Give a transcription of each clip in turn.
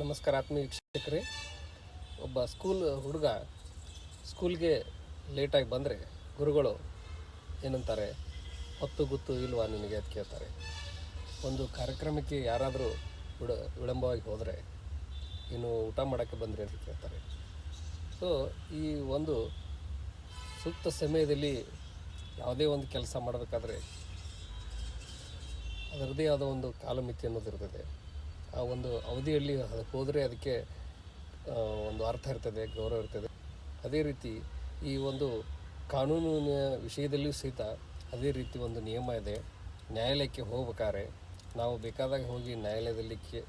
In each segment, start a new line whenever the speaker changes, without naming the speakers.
ನಮಸ್ಕಾರ ಆತ್ಮೀಯ ವೀಕ್ಷಕರೇ. ಒಬ್ಬ ಸ್ಕೂಲ್ ಹುಡುಗ ಸ್ಕೂಲ್ಗೆ ಲೇಟಾಗಿ ಬಂದರೆ ಗುರುಗಳು ಏನಂತಾರೆ, ಹೊತ್ತು ಗುತ್ತು ಇಲ್ವಾ ನಿನಗೆ? ಅದು ಕೇಳ್ತಾರೆ. ಒಂದು ಕಾರ್ಯಕ್ರಮಕ್ಕೆ ಯಾರಾದರೂ ವಿಡ, ವಿಳಂಬವಾಗಿ ಹೋದರೆ, ಇನ್ನು ಊಟ ಮಾಡೋಕ್ಕೆ ಬಂದರೆ ಅಂತ ಕೇಳ್ತಾರೆ. ಸೊ ಈ ಒಂದು ಸೂಕ್ತ ಸಮಯದಲ್ಲಿ ಯಾವುದೇ ಒಂದು ಕೆಲಸ ಮಾಡಬೇಕಾದ್ರೆ ಅದರದೇ ಆದ ಒಂದು ಕಾಲಮಿತಿ ಅನ್ನೋದು ಇರ್ತದೆ. ಆ ಒಂದು ಅವಧಿಯಲ್ಲಿ ಅದಕ್ಕೆ ಹೋದರೆ ಅದಕ್ಕೆ ಒಂದು ಅರ್ಥ ಇರ್ತದೆ, ಗೌರವ ಇರ್ತದೆ. ಅದೇ ರೀತಿ ಈ ಒಂದು ಕಾನೂನಿನ ವಿಷಯದಲ್ಲಿಯೂ ಸಹಿತ ಅದೇ ರೀತಿ ಒಂದು ನಿಯಮ ಇದೆ. ನ್ಯಾಯಾಲಯಕ್ಕೆ ಹೋಗ್ಬೇಕಾದ್ರೆ ನಾವು ಬೇಕಾದಾಗ ಹೋಗಿ ನ್ಯಾಯಾಲಯದಲ್ಲಿ ಕೇ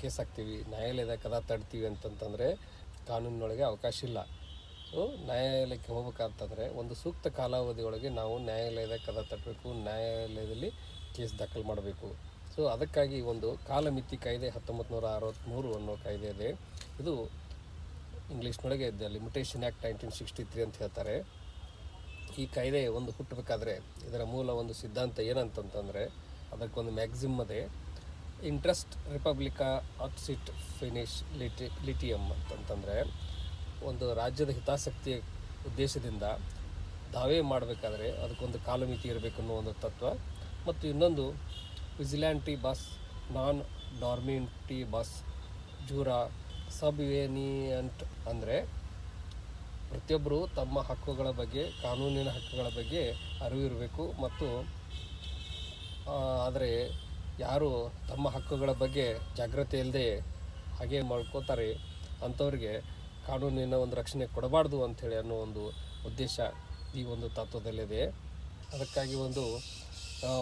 ಕೇಸ್ ಹಾಕ್ತೀವಿ. ನ್ಯಾಯಾಲಯದ ಕದ ತಡ್ತೀವಿ ಅಂತಂತಂದರೆ ಕಾನೂನಿನೊಳಗೆ ಅವಕಾಶ ಇಲ್ಲ. ಸೊ ನ್ಯಾಯಾಲಯಕ್ಕೆ ಹೋಗ್ಬೇಕಂತಂದರೆ ಒಂದು ಸೂಕ್ತ ಕಾಲಾವಧಿಯೊಳಗೆ ನಾವು ನ್ಯಾಯಾಲಯದ ಕದ ತಟ್ಟಬೇಕು, ನ್ಯಾಯಾಲಯದಲ್ಲಿ ಕೇಸ್ ದಾಖಲು ಮಾಡಬೇಕು. ಸೊ ಅದಕ್ಕಾಗಿ ಒಂದು ಕಾಲಮಿತಿ ಕಾಯ್ದೆ ಹತ್ತೊಂಬತ್ತು ನೂರ ಅರವತ್ತ್ಮೂರು ಅನ್ನೋ ಕಾಯ್ದೆ ಇದೆ. ಇದು ಇಂಗ್ಲೀಷ್ನೊಳಗೆ ಇದೆ limitation act nineteen sixty three ಅಂತ ಹೇಳ್ತಾರೆ. ಈ ಕಾಯ್ದೆ ಒಂದು ಹುಟ್ಟಬೇಕಾದ್ರೆ ಇದರ ಮೂಲ ಒಂದು ಸಿದ್ಧಾಂತ ಏನಂತಂತಂದರೆ ಅದಕ್ಕೊಂದು ಮ್ಯಾಕ್ಸಿಮ್ ಅದೇ ಇಂಟ್ರೆಸ್ಟ್ ರಿಪಬ್ಲಿಕಾ ಆಪ್ಸಿಟ್ ಫಿನಿಶ್ ಲಿಟಿ ಲಿಟಿಯಮ್ ಅಂತಂತಂದರೆ ಒಂದು ರಾಜ್ಯದ ಹಿತಾಸಕ್ತಿಯ ಉದ್ದೇಶದಿಂದ ದಾವೆ ಮಾಡಬೇಕಾದ್ರೆ ಅದಕ್ಕೊಂದು ಕಾಲಮಿತಿ ಇರಬೇಕು ಅನ್ನೋ ಒಂದು ತತ್ವ. ಮತ್ತು ಇನ್ನೊಂದು ವಿಜಿಲ್ಯಾಂಟಿ ಬಸ್, ನಾನ್ ಡಾರ್ಮಿಂಟಿ ಬಸ್, ಜೂರಾ, ಸಬ್ವೇನಿಯಂಟ್ ಅಂದರೆ ಪ್ರತಿಯೊಬ್ಬರು ತಮ್ಮ ಹಕ್ಕುಗಳ ಬಗ್ಗೆ, ಕಾನೂನಿನ ಹಕ್ಕುಗಳ ಬಗ್ಗೆ ಅರಿವಿರಬೇಕು ಮತ್ತು ಆದರೆ ಯಾರು ತಮ್ಮ ಹಕ್ಕುಗಳ ಬಗ್ಗೆ ಜಾಗ್ರತೆ ಇಲ್ಲದೆ ಹಾಗೆ ಮಾಡ್ಕೋತಾರೆ ಅಂಥವ್ರಿಗೆ ಕಾನೂನಿನ ಒಂದು ರಕ್ಷಣೆ ಕೊಡಬಾರ್ದು ಅಂಥೇಳಿ ಅನ್ನೋ ಒಂದು ಉದ್ದೇಶ ಈ ಒಂದು ತತ್ವದಲ್ಲಿದೆ. ಅದಕ್ಕಾಗಿ ಒಂದು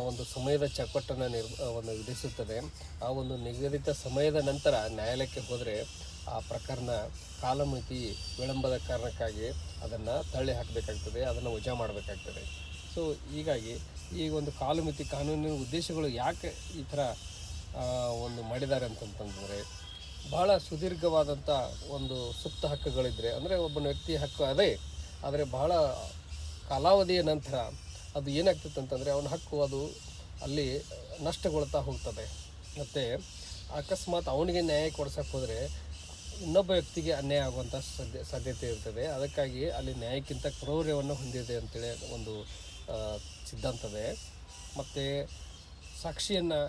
ಒಂದು ಸಮಯದ ಚೌಕಟ್ಟನ್ನು ನಿರ್ ಒಂದು ವಿಧಿಸುತ್ತದೆ. ಆ ಒಂದು ನಿಗದಿತ ಸಮಯದ ನಂತರ ನ್ಯಾಯಾಲಯಕ್ಕೆ ಹೋದರೆ ಆ ಪ್ರಕರಣ ಕಾಲಮಿತಿ ವಿಳಂಬದ ಕಾರಣಕ್ಕಾಗಿ ಅದನ್ನು ತಳ್ಳಿ ಹಾಕಬೇಕಾಗ್ತದೆ, ಅದನ್ನು ವಜಾ ಮಾಡಬೇಕಾಗ್ತದೆ. ಸೊ ಹೀಗಾಗಿ ಈ ಒಂದು ಕಾಲಮಿತಿ ಕಾನೂನಿನ ಉದ್ದೇಶಗಳು ಯಾಕೆ ಈ ಥರ ಒಂದು ಮಾಡಿದ್ದಾರೆ ಅಂತಂತಂದರೆ ಬಹಳ ಸುದೀರ್ಘವಾದಂಥ ಒಂದು ಸುಪ್ತ ಹಕ್ಕುಗಳಿದ್ದರೆ ಅಂದರೆ ಒಬ್ಬನ ವ್ಯಕ್ತಿ ಹಕ್ಕು ಅದೇ, ಆದರೆ ಬಹಳ ಕಾಲಾವಧಿಯ ನಂತರ ಅದು ಏನಾಗ್ತದೆ ಅಂತಂದರೆ ಅವನ ಹಕ್ಕು ಅದು ಅಲ್ಲಿ ನಷ್ಟಗೊಳ್ತಾ ಹೋಗ್ತದೆ. ಮತ್ತು ಅಕಸ್ಮಾತ್ ಅವನಿಗೆ ನ್ಯಾಯ ಕೊಡ್ಸಕ್ಕೆ ಹೋದರೆ ಇನ್ನೊಬ್ಬ ವ್ಯಕ್ತಿಗೆ ಅನ್ಯಾಯ ಆಗುವಂಥ ಸಾಧ್ಯ ಸಾಧ್ಯತೆ ಇರ್ತದೆ. ಅದಕ್ಕಾಗಿ ಅಲ್ಲಿ ನ್ಯಾಯಕ್ಕಿಂತ ಕ್ರೌರ್ಯವನ್ನು ಹೊಂದಿದೆ ಅಂತೇಳಿ ಒಂದು ಸಿದ್ಧಾಂತದೆ ಮತ್ತು ಸಾಕ್ಷಿಯನ್ನು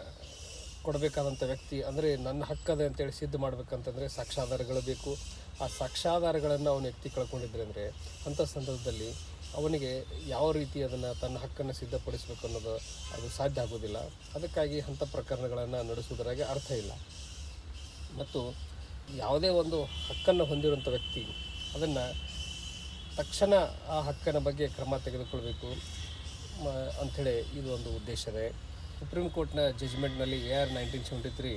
ಕೊಡಬೇಕಾದಂಥ ವ್ಯಕ್ತಿ ಅಂದರೆ ನನ್ನ ಹಕ್ಕದೆ ಅಂತೇಳಿ ಸಿದ್ಧ ಮಾಡಬೇಕಂತಂದರೆ ಸಾಕ್ಷ್ಯಾಧಾರಗಳು ಬೇಕು. ಆ ಸಾಕ್ಷ್ಯಾಧಾರಗಳನ್ನು ಅವನು ವ್ಯಕ್ತಿ ಕಳ್ಕೊಂಡಿದ್ರೆ ಅಂದರೆ ಅಂಥ ಸಂದರ್ಭದಲ್ಲಿ ಅವನಿಗೆ ಯಾವ ರೀತಿ ಅದನ್ನು ತನ್ನ ಹಕ್ಕನ್ನು ಸಿದ್ಧಪಡಿಸಬೇಕು ಅನ್ನೋದು ಅದು ಸಾಧ್ಯ ಆಗೋದಿಲ್ಲ. ಅದಕ್ಕಾಗಿ ಅಂಥ ಪ್ರಕರಣಗಳನ್ನು ನಡೆಸುವುದರಾಗೆ ಅರ್ಥ ಇಲ್ಲ. ಮತ್ತು ಯಾವುದೇ ಒಂದು ಹಕ್ಕನ್ನು ಹೊಂದಿರುವಂಥ ವ್ಯಕ್ತಿ ಅದನ್ನು ತಕ್ಷಣ ಆ ಹಕ್ಕನ ಬಗ್ಗೆ ಕ್ರಮ ತೆಗೆದುಕೊಳ್ಬೇಕು ಅಂಥೇಳಿ ಇದು ಒಂದು ಉದ್ದೇಶ ಇದೆ. ಸುಪ್ರೀಂ ಕೋರ್ಟ್ನ ಜಜ್ಮೆಂಟ್ನಲ್ಲಿ A R nineteen seventy three,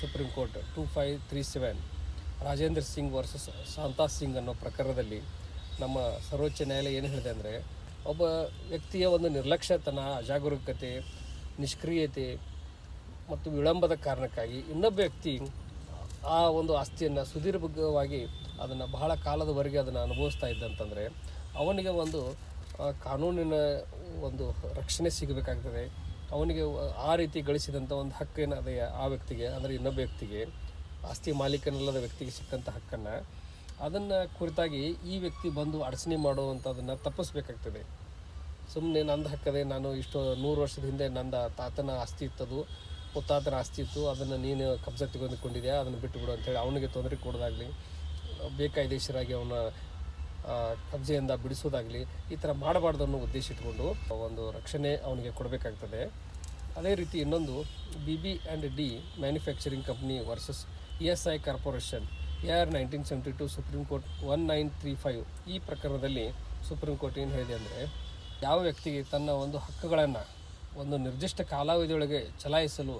supreme court two five three seven Rajendra Singh versus Shanta Singh ಅನ್ನೋ ಪ್ರಕರಣದಲ್ಲಿ ನಮ್ಮ ಸರ್ವೋಚ್ಚ ನ್ಯಾಯಾಲಯ ಏನು ಹೇಳಿದೆ ಅಂದರೆ, ಒಬ್ಬ ವ್ಯಕ್ತಿಯ ಒಂದು ನಿರ್ಲಕ್ಷ್ಯತನ, ಅಜಾಗರೂಕತೆ, ನಿಷ್ಕ್ರಿಯತೆ ಮತ್ತು ವಿಳಂಬದ ಕಾರಣಕ್ಕಾಗಿ ಇನ್ನೊಬ್ಬ ವ್ಯಕ್ತಿ ಆ ಒಂದು ಆಸ್ತಿಯನ್ನು ಸುದೀರ್ಘವಾಗಿ ಅದನ್ನು ಬಹಳ ಕಾಲದವರೆಗೆ ಅದನ್ನು ಅನುಭವಿಸ್ತಾ ಇದ್ದಂತಂದರೆ ಅವನಿಗೆ ಒಂದು ಕಾನೂನಿನ ಒಂದು ರಕ್ಷಣೆ ಸಿಗಬೇಕಾಗ್ತದೆ. ಅವನಿಗೆ ಆ ರೀತಿ ಗಳಿಸಿದಂಥ ಒಂದು ಹಕ್ಕೇನಾದ ಆ ವ್ಯಕ್ತಿಗೆ, ಅಂದರೆ ಇನ್ನೊಬ್ಬ ವ್ಯಕ್ತಿಗೆ ಆಸ್ತಿ ಮಾಲೀಕನಲ್ಲದ ವ್ಯಕ್ತಿಗೆ ಸಿಕ್ಕಂಥ ಹಕ್ಕನ್ನು ಅದನ್ನು ಕುರಿತಾಗಿ ಈ ವ್ಯಕ್ತಿ ಬಂದು ಅಡಚಣೆ ಮಾಡುವಂಥದ್ದನ್ನು ತಪ್ಪಿಸ್ಬೇಕಾಗ್ತದೆ. ಸುಮ್ಮನೆ ನಂದು ಹಾಕದೆ ನಾನು ಇಷ್ಟು ನೂರು ವರ್ಷದ ಹಿಂದೆ ನಂದ ತಾತನ ಆಸ್ತಿ ಇತ್ತದು ಮುತ್ತಾತನ ಆಸ್ತಿ ಇತ್ತು, ಅದನ್ನು ನೀನು ಕಬ್ಜಾ ತೆಗೆದುಕೊಂಡಿದ್ಯಾ, ಅದನ್ನು ಬಿಟ್ಟುಬಿಡು ಅಂತೇಳಿ ಅವನಿಗೆ ತೊಂದರೆ ಕೊಡೋದಾಗಲಿ, ಬೇಕಾಯ್ದೇಶರಾಗಿ ಅವನ ಕಬ್ಜೆಯಿಂದ ಬಿಡಿಸೋದಾಗಲಿ ಈ ಥರ ಮಾಡಬಾರ್ದು ಅನ್ನೋ ಉದ್ದೇಶ ಇಟ್ಕೊಂಡು ಒಂದು ರಕ್ಷಣೆ ಅವನಿಗೆ ಕೊಡಬೇಕಾಗ್ತದೆ. ಅದೇ ರೀತಿ ಇನ್ನೊಂದು B B and D manufacturing company versus E S I corporation A R nineteen seventy two supreme court one nine three five ಈ ಪ್ರಕರಣದಲ್ಲಿ ಸುಪ್ರೀಂ ಕೋರ್ಟ್ ಏನು ಹೇಳಿದೆ ಅಂದರೆ, ಯಾವ ವ್ಯಕ್ತಿಗೆ ತನ್ನ ಒಂದು ಹಕ್ಕುಗಳನ್ನು ಒಂದು ನಿರ್ದಿಷ್ಟ ಕಾಲಾವಧಿಯೊಳಗೆ ಚಲಾಯಿಸಲು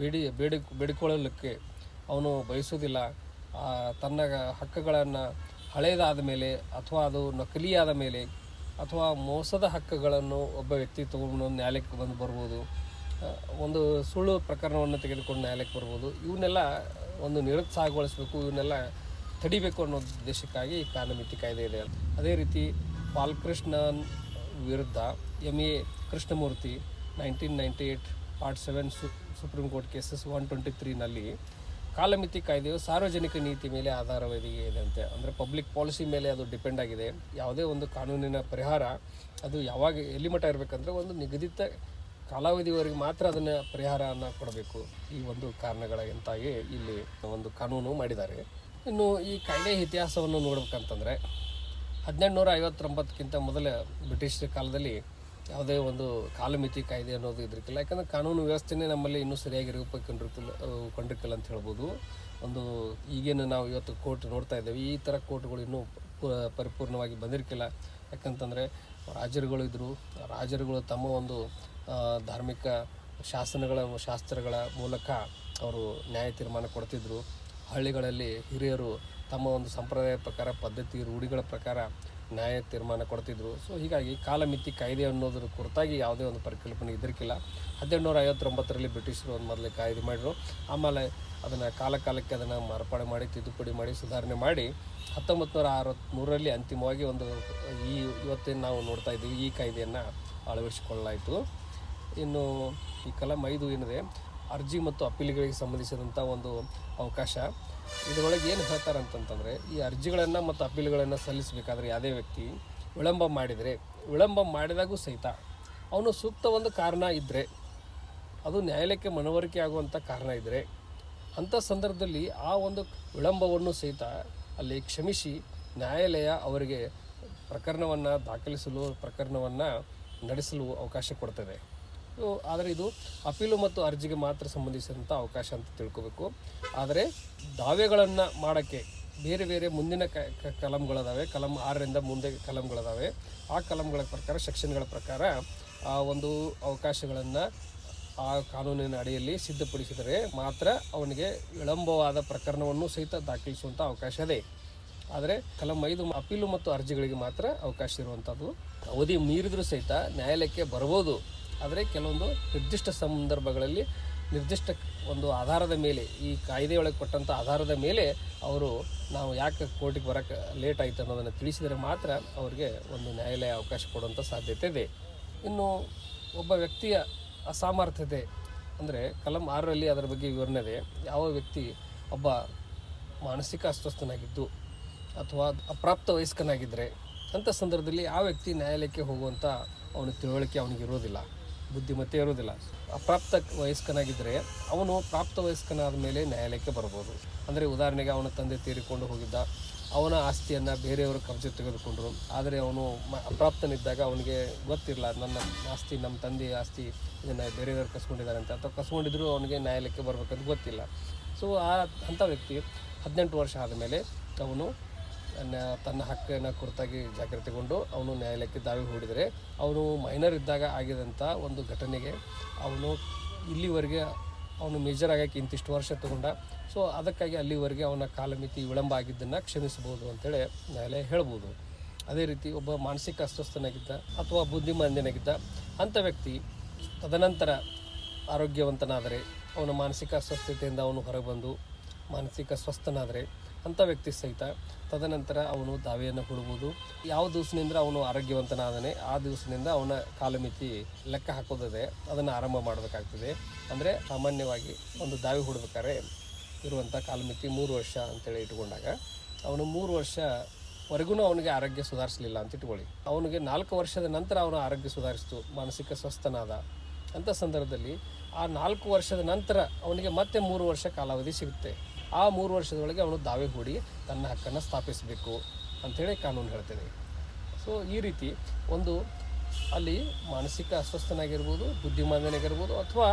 ಬೇಡಿ ಬೇಡಿ, ಬೇಡಿಕೊಳ್ಳಲಿಕ್ಕೆ ಅವನು ಬಯಸೋದಿಲ್ಲ ತನ್ನ ಹಕ್ಕುಗಳನ್ನು ಹಳೆಯದಾದ ಮೇಲೆ ಅಥವಾ ಅದು ನಕಲಿಯಾದ ಮೇಲೆ ಅಥವಾ ಮೋಸದ ಹಕ್ಕುಗಳನ್ನು ಒಬ್ಬ ವ್ಯಕ್ತಿ ತಗೊಂಡು ನ್ಯಾಯಾಲಯಕ್ಕೆ ಬಂದು ಬರ್ಬೋದು ಒಂದು ಸುಳ್ಳು ಪ್ರಕರಣವನ್ನು ತೆಗೆದುಕೊಂಡು ನ್ಯಾಯಾಲಯಕ್ಕೆ ಬರ್ಬೋದು, ಇವನ್ನೆಲ್ಲ ಒಂದು ನಿರುತ್ಸಾಹಗೊಳಿಸಬೇಕು ಇವನ್ನೆಲ್ಲ ತಡಿಬೇಕು ಅನ್ನೋ ಉದ್ದೇಶಕ್ಕಾಗಿ ಈ ಕಾನಮಿತಿ ಕಾಯ್ದೆ ಇದೆ ಅದೇ ರೀತಿ ಬಾಲಕೃಷ್ಣನ್ ವಿರುದ್ಧ M A Krishnamurthy nineteen ninety eight part seven ಸು, supreme court cases one twenty ತ್ರೀನಲ್ಲಿ ಕಾಲಮಿತಿ ಕಾಯ್ದೆಯು ಸಾರ್ವಜನಿಕ ನೀತಿ ಮೇಲೆ ಆಧಾರವಾಗಿದೆ ಅಂತೆ. ಅಂದರೆ ಪಬ್ಲಿಕ್ ಪಾಲಿಸಿ ಮೇಲೆ ಅದು ಡಿಪೆಂಡ್ ಆಗಿದೆ. ಯಾವುದೇ ಒಂದು ಕಾನೂನಿನ ಪರಿಹಾರ ಅದು ಯಾವಾಗ ಎಲ್ಲಿ ಮಟ್ಟ ಇರಬೇಕಂದ್ರೆ ಒಂದು ನಿಗದಿತ ಕಾಲಾವಧಿವರೆಗೆ ಮಾತ್ರ ಅದನ್ನು ಪರಿಹಾರವನ್ನು ಕೊಡಬೇಕು. ಈ ಒಂದು ಕಾರಣಗಳಿಂದಾಗಿ ಇಲ್ಲಿ ಒಂದು ಕಾನೂನು ಮಾಡಿದ್ದಾರೆ. ಇನ್ನು ಈ ಕಾಯ್ದೆ ಇತಿಹಾಸವನ್ನು ನೋಡ್ಬೇಕಂತಂದರೆ ಹದಿನೆಂಟುನೂರ ಐವತ್ತೊಂಬತ್ತಕ್ಕಿಂತ ಮೊದಲ ಬ್ರಿಟಿಷ್ ಕಾಲದಲ್ಲಿ ಯಾವುದೇ ಒಂದು ಕಾಲಮಿತಿ ಕಾಯ್ದೆ ಅನ್ನೋದು ಇದ್ರಕ್ಕಿಲ್ಲ ಯಾಕಂದರೆ ಕಾನೂನು ವ್ಯವಸ್ಥೆನೇ ನಮ್ಮಲ್ಲಿ ಇನ್ನೂ ಸರಿಯಾಗಿ ರೂಪಕೊಂಡಿರ್ಕಿಲ್ಲ ಕೊಂಡಿರ್ಕಿಲ್ಲ ಅಂತ ಹೇಳ್ಬೋದು. ಒಂದು ಈಗೇನು ನಾವು ಇವತ್ತು ಕೋರ್ಟ್ ನೋಡ್ತಾ ಇದ್ದೇವೆ. ಈ ಥರ ಕೋರ್ಟ್ಗಳು ಇನ್ನೂ ಪರಿಪೂರ್ಣವಾಗಿ ಬಂದಿರ್ಕಿಲ್ಲ. ಯಾಕಂತಂದರೆ ರಾಜರುಗಳು ಇದ್ದರು ರಾಜರುಗಳು ತಮ್ಮ ಒಂದು ಧಾರ್ಮಿಕ ಶಾಸನಗಳ, ಶಾಸ್ತ್ರಗಳ ಮೂಲಕ ಅವರು ನ್ಯಾಯ ತೀರ್ಮಾನ ಕೊಡ್ತಿದ್ದರು ಹಳ್ಳಿಗಳಲ್ಲಿ ಹಿರಿಯರು ತಮ್ಮ ಒಂದು ಸಂಪ್ರದಾಯ ಪ್ರಕಾರ, ಪದ್ಧತಿ, ರೂಢಿಗಳ ಪ್ರಕಾರ ನ್ಯಾಯ ತೀರ್ಮಾನ ಕೊಡ್ತಿದ್ರು. ಸೊ ಹೀಗಾಗಿ ಕಾಲಮಿತಿ ಕಾಯ್ದೆ ಅನ್ನೋದ್ರ ಕುರಿತಾಗಿ ಯಾವುದೇ ಒಂದು ಪರಿಕಲ್ಪನೆ ಇದ್ದಿರಲಿಲ್ಲ ಹದಿನೆಂಟು ನೂರ ಐವತ್ತೊಂಬತ್ತರಲ್ಲಿ ಬ್ರಿಟಿಷರು ಒಂದು ಮೊದಲೇ ಕಾಯ್ದೆ ಮಾಡಿದ್ರು. ಆಮೇಲೆ ಅದನ್ನು ಕಾಲ ಕಾಲಕ್ಕೆ ಅದನ್ನು ಮಾರ್ಪಾಡು ಮಾಡಿ, ತಿದ್ದುಪಡಿ ಮಾಡಿ, ಸುಧಾರಣೆ ಮಾಡಿ ಹತ್ತೊಂಬತ್ತು ನೂರ ಅರವತ್ತ್ಮೂರರಲ್ಲಿ ಅಂತಿಮವಾಗಿ ಒಂದು ಈ ಇವತ್ತಿನ ನಾವು ನೋಡ್ತಾ ಇದ್ದೀವಿ, ಈ ಕಾಯ್ದೆಯನ್ನು ಅಳವಡಿಸಿಕೊಳ್ಳಲಾಯಿತು. ಇನ್ನು ಈ ಕಲಂ ಐದು ಏನಿದೆ, ಅರ್ಜಿ ಮತ್ತು ಅಪೀಲುಗಳಿಗೆ ಸಂಬಂಧಿಸಿದಂಥ ಒಂದು ಅವಕಾಶ. ಇದರೊಳಗೆ ಏನು ಹೇಳ್ತಾರೆ ಅಂತಂತಂದರೆ, ಈ ಅರ್ಜಿಗಳನ್ನು ಮತ್ತು ಅಪೀಲ್ಗಳನ್ನು ಸಲ್ಲಿಸಬೇಕಾದ್ರೆ ಯಾವುದೇ ವ್ಯಕ್ತಿ ವಿಳಂಬ ಮಾಡಿದರೆ, ವಿಳಂಬ ಮಾಡಿದಾಗೂ ಸಹಿತ ಅವನು ಸೂಕ್ತ ಒಂದು ಕಾರಣ ಇದ್ದರೆ ಅದು ನ್ಯಾಯಾಲಯಕ್ಕೆ ಮನವರಿಕೆ ಆಗುವಂಥ ಕಾರಣ ಇದ್ದರೆ ಅಂಥ ಸಂದರ್ಭದಲ್ಲಿ ಆ ಒಂದು ವಿಳಂಬವನ್ನು ಸಹಿತ ಅಲ್ಲಿ ಕ್ಷಮಿಸಿ ನ್ಯಾಯಾಲಯ ಅವರಿಗೆ ಪ್ರಕರಣವನ್ನು ದಾಖಲಿಸಲು, ಪ್ರಕರಣವನ್ನು ನಡೆಸಲು ಅವಕಾಶ ಕೊಡ್ತದೆ. ಆದರೆ ಇದು ಅಪೀಲು ಮತ್ತು ಅರ್ಜಿಗೆ ಮಾತ್ರ ಸಂಬಂಧಿಸಿದಂಥ ಅವಕಾಶ ಅಂತ ತಿಳ್ಕೊಬೇಕು. ಆದರೆ ದಾವೆಗಳನ್ನು ಮಾಡೋಕ್ಕೆ ಬೇರೆ ಬೇರೆ ಮುಂದಿನ ಕ- ಕಲಂಗಳದಾವೆ. ಕಲಂ ಆರರಿಂದ ಮುಂದೆ ಕಲಂಗಳದಾವೆ. ಆ ಕಲಂಗಳ ಪ್ರಕಾರ, ಸೆಕ್ಷನ್ಗಳ ಪ್ರಕಾರ ಆ ಒಂದು ಅವಕಾಶಗಳನ್ನು ಆ ಕಾನೂನಿನ ಅಡಿಯಲ್ಲಿ ಸಿದ್ಧಪಡಿಸಿದರೆ ಮಾತ್ರ ಅವನಿಗೆ ವಿಳಂಬವಾದ ಪ್ರಕರಣವನ್ನು ಸಹಿತ ದಾಖಲಿಸುವಂಥ ಅವಕಾಶ ಇದೆ. ಆದರೆ ಕಲಂ ಐದು ಅಪೀಲು ಮತ್ತು ಅರ್ಜಿಗಳಿಗೆ ಮಾತ್ರ ಅವಕಾಶ ಇರುವಂಥದ್ದು. ಅವಧಿ ಮೀರಿದರೂ ಸಹಿತ ನ್ಯಾಯಾಲಯಕ್ಕೆ ಬರ್ಬೋದು ಆದರೆ ಕೆಲವೊಂದು ನಿರ್ದಿಷ್ಟ ಸಂದರ್ಭಗಳಲ್ಲಿ ನಿರ್ದಿಷ್ಟ ಒಂದು ಆಧಾರದ ಮೇಲೆ, ಈ ಕಾಯ್ದೆಯೊಳಗೆ ಕೊಟ್ಟಂಥ ಆಧಾರದ ಮೇಲೆ ಅವರು ನಾವು ಯಾಕೆ ಕೋರ್ಟಿಗೆ ಬರೋಕ್ಕೆ ಲೇಟ್ ಆಯಿತು ಅನ್ನೋದನ್ನು ತಿಳಿಸಿದರೆ ಮಾತ್ರ ಅವರಿಗೆ ಒಂದು ನ್ಯಾಯಾಲಯ ಅವಕಾಶ ಕೊಡುವಂಥ ಸಾಧ್ಯತೆ ಇದೆ. ಇನ್ನು ಒಬ್ಬ ವ್ಯಕ್ತಿಯ ಅಸಾಮರ್ಥ್ಯತೆ ಅಂದರೆ ಕಲಂ ಆರರಲ್ಲಿ ಅದರ ಬಗ್ಗೆ ವಿವರಣೆ ಇದೆ. ಯಾವ ವ್ಯಕ್ತಿ ಒಬ್ಬ ಮಾನಸಿಕ ಅಸ್ವಸ್ಥನಾಗಿದ್ದು ಅಥವಾ ಅಪ್ರಾಪ್ತ ವಯಸ್ಕನಾಗಿದ್ದರೆ ಅಂಥ ಸಂದರ್ಭದಲ್ಲಿ ಆ ವ್ಯಕ್ತಿ ನ್ಯಾಯಾಲಯಕ್ಕೆ ಹೋಗುವಂಥ ಅವನ ತಿಳುವಳಿಕೆ ಅವನಿಗೆ ಇರೋದಿಲ್ಲ, ಬುದ್ಧಿಮತ್ತೆ ಇರೋದಿಲ್ಲ. ಅಪ್ರಾಪ್ತ ವಯಸ್ಕನಾಗಿದ್ದರೆ ಅವನು ಪ್ರಾಪ್ತ ವಯಸ್ಕನಾದ ಮೇಲೆ ನ್ಯಾಯಾಲಯಕ್ಕೆ ಬರ್ಬೋದು. ಅಂದರೆ ಉದಾಹರಣೆಗೆ ಅವನ ತಂದೆ ತೀರಿಕೊಂಡು ಹೋಗಿದ್ದ, ಅವನ ಆಸ್ತಿಯನ್ನು ಬೇರೆಯವರು ಕಬ್ಜೆ ತೆಗೆದುಕೊಂಡರು. ಆದರೆ ಅವನು ಅಪ್ರಾಪ್ತನಿದ್ದಾಗ ಅವನಿಗೆ ಗೊತ್ತಿರಲ್ಲ ನನ್ನ ಆಸ್ತಿ, ನಮ್ಮ ತಂದೆಯ ಆಸ್ತಿ ಇದನ್ನು ಬೇರೆಯವರು ಕಸ್ಕೊಂಡಿದ್ದಾರೆ ಅಂತ. ಅಥವಾ ಕಸ್ಕೊಂಡಿದ್ರು ಅವನಿಗೆ ನ್ಯಾಯಾಲಯಕ್ಕೆ ಬರಬೇಕಂತ ಗೊತ್ತಿಲ್ಲ. ಸೊ ಆ ಅಂಥ ವ್ಯಕ್ತಿ ಹದಿನೆಂಟು ವರ್ಷ ಆದಮೇಲೆ ಅವನು ತನ್ನ ಹಕ್ಕನ್ನು ಕುರಿತಾಗಿ ಜಾಗೃತಿಗೊಂಡು ಅವನು ನ್ಯಾಯಾಲಯಕ್ಕೆ ದಾವೆ ಹೂಡಿದರೆ ಅವನು ಮೈನರ್ ಇದ್ದಾಗ ಆಗಿದಂಥ ಒಂದು ಘಟನೆಗೆ ಅವನು ಇಲ್ಲಿವರೆಗೆ ಅವನು ಮೇಜರ್ ಆಗೋಕ್ಕೆ ಇಂತಿಷ್ಟು ವರ್ಷ ತಗೊಂಡ. ಸೊ ಅದಕ್ಕಾಗಿ ಅಲ್ಲಿವರೆಗೆ ಅವನ ಕಾಲಮಿತಿ ವಿಳಂಬ ಆಗಿದ್ದನ್ನು ಕ್ಷಮಿಸಬಹುದು ಅಂತೇಳಿ ನ್ಯಾಯಾಲಯ ಹೇಳ್ಬೋದು. ಅದೇ ರೀತಿ ಒಬ್ಬ ಮಾನಸಿಕ ಅಸ್ವಸ್ಥನಾಗಿದ್ದ ಅಥವಾ ಬುದ್ಧಿಮಾಂದ್ಯನಾಗಿದ್ದ ಅಂಥ ವ್ಯಕ್ತಿ ತದನಂತರ ಆರೋಗ್ಯವಂತನಾದರೆ ಅವನ ಮಾನಸಿಕ ಅಸ್ವಸ್ಥತೆಯಿಂದ ಅವನು ಹೊರಬಂದು ಮಾನಸಿಕ ಸ್ವಸ್ಥನಾದರೆ ಅಂಥ ವ್ಯಕ್ತಿ ಸಹಿತ ತದನಂತರ ಅವನು ದಾವೆಯನ್ನು ಹೂಡ್ಬೋದು ಯಾವ ದಿವಸದಿಂದ ಅವನು ಆರೋಗ್ಯವಂತನಾದನೆ, ಆ ದಿವಸದಿಂದ ಅವನ ಕಾಲಮಿತಿ ಲೆಕ್ಕ ಹಾಕೋದಿದೆ ಅದನ್ನು ಆರಂಭ ಮಾಡಬೇಕಾಗ್ತದೆ. ಅಂದರೆ ಸಾಮಾನ್ಯವಾಗಿ ಒಂದು ದಾವೆ ಹೂಡ್ಬೇಕಾದ್ರೆ ಇರುವಂಥ ಕಾಲಮಿತಿ ಮೂರು ವರ್ಷ ಅಂತೇಳಿ ಇಟ್ಕೊಂಡಾಗ ಅವನು ಮೂರು ವರ್ಷವರೆಗೂ ಅವನಿಗೆ ಆರೋಗ್ಯ ಸುಧಾರಿಸಲಿಲ್ಲ ಅಂತ ಇಟ್ಕೊಳ್ಳಿ ಅವನಿಗೆ ನಾಲ್ಕು ವರ್ಷದ ನಂತರ ಅವನು ಆರೋಗ್ಯ ಸುಧಾರಿಸ್ತು, ಮಾನಸಿಕ ಸ್ವಸ್ಥನಾದ. ಅಂಥ ಸಂದರ್ಭದಲ್ಲಿ ಆ ನಾಲ್ಕು ವರ್ಷದ ನಂತರ ಅವನಿಗೆ ಮತ್ತೆ ಮೂರು ವರ್ಷ ಕಾಲಾವಧಿ ಸಿಗುತ್ತೆ. ಆ ಮೂರು ವರ್ಷದೊಳಗೆ ಅವನು ದಾವೆ ಹೂಡಿ ತನ್ನ ಹಕ್ಕನ್ನು ಸ್ಥಾಪಿಸಬೇಕು ಅಂಥೇಳಿ ಕಾನೂನು ಹೇಳ್ತೇನೆ ಸೊ ಈ ರೀತಿ ಒಂದು ಅಲ್ಲಿ ಮಾನಸಿಕ ಅಸ್ವಸ್ಥನಾಗಿರ್ಬೋದು ಬುದ್ಧಿಮಾಂದನಾಗಿರ್ಬೋದು ಅಥವಾ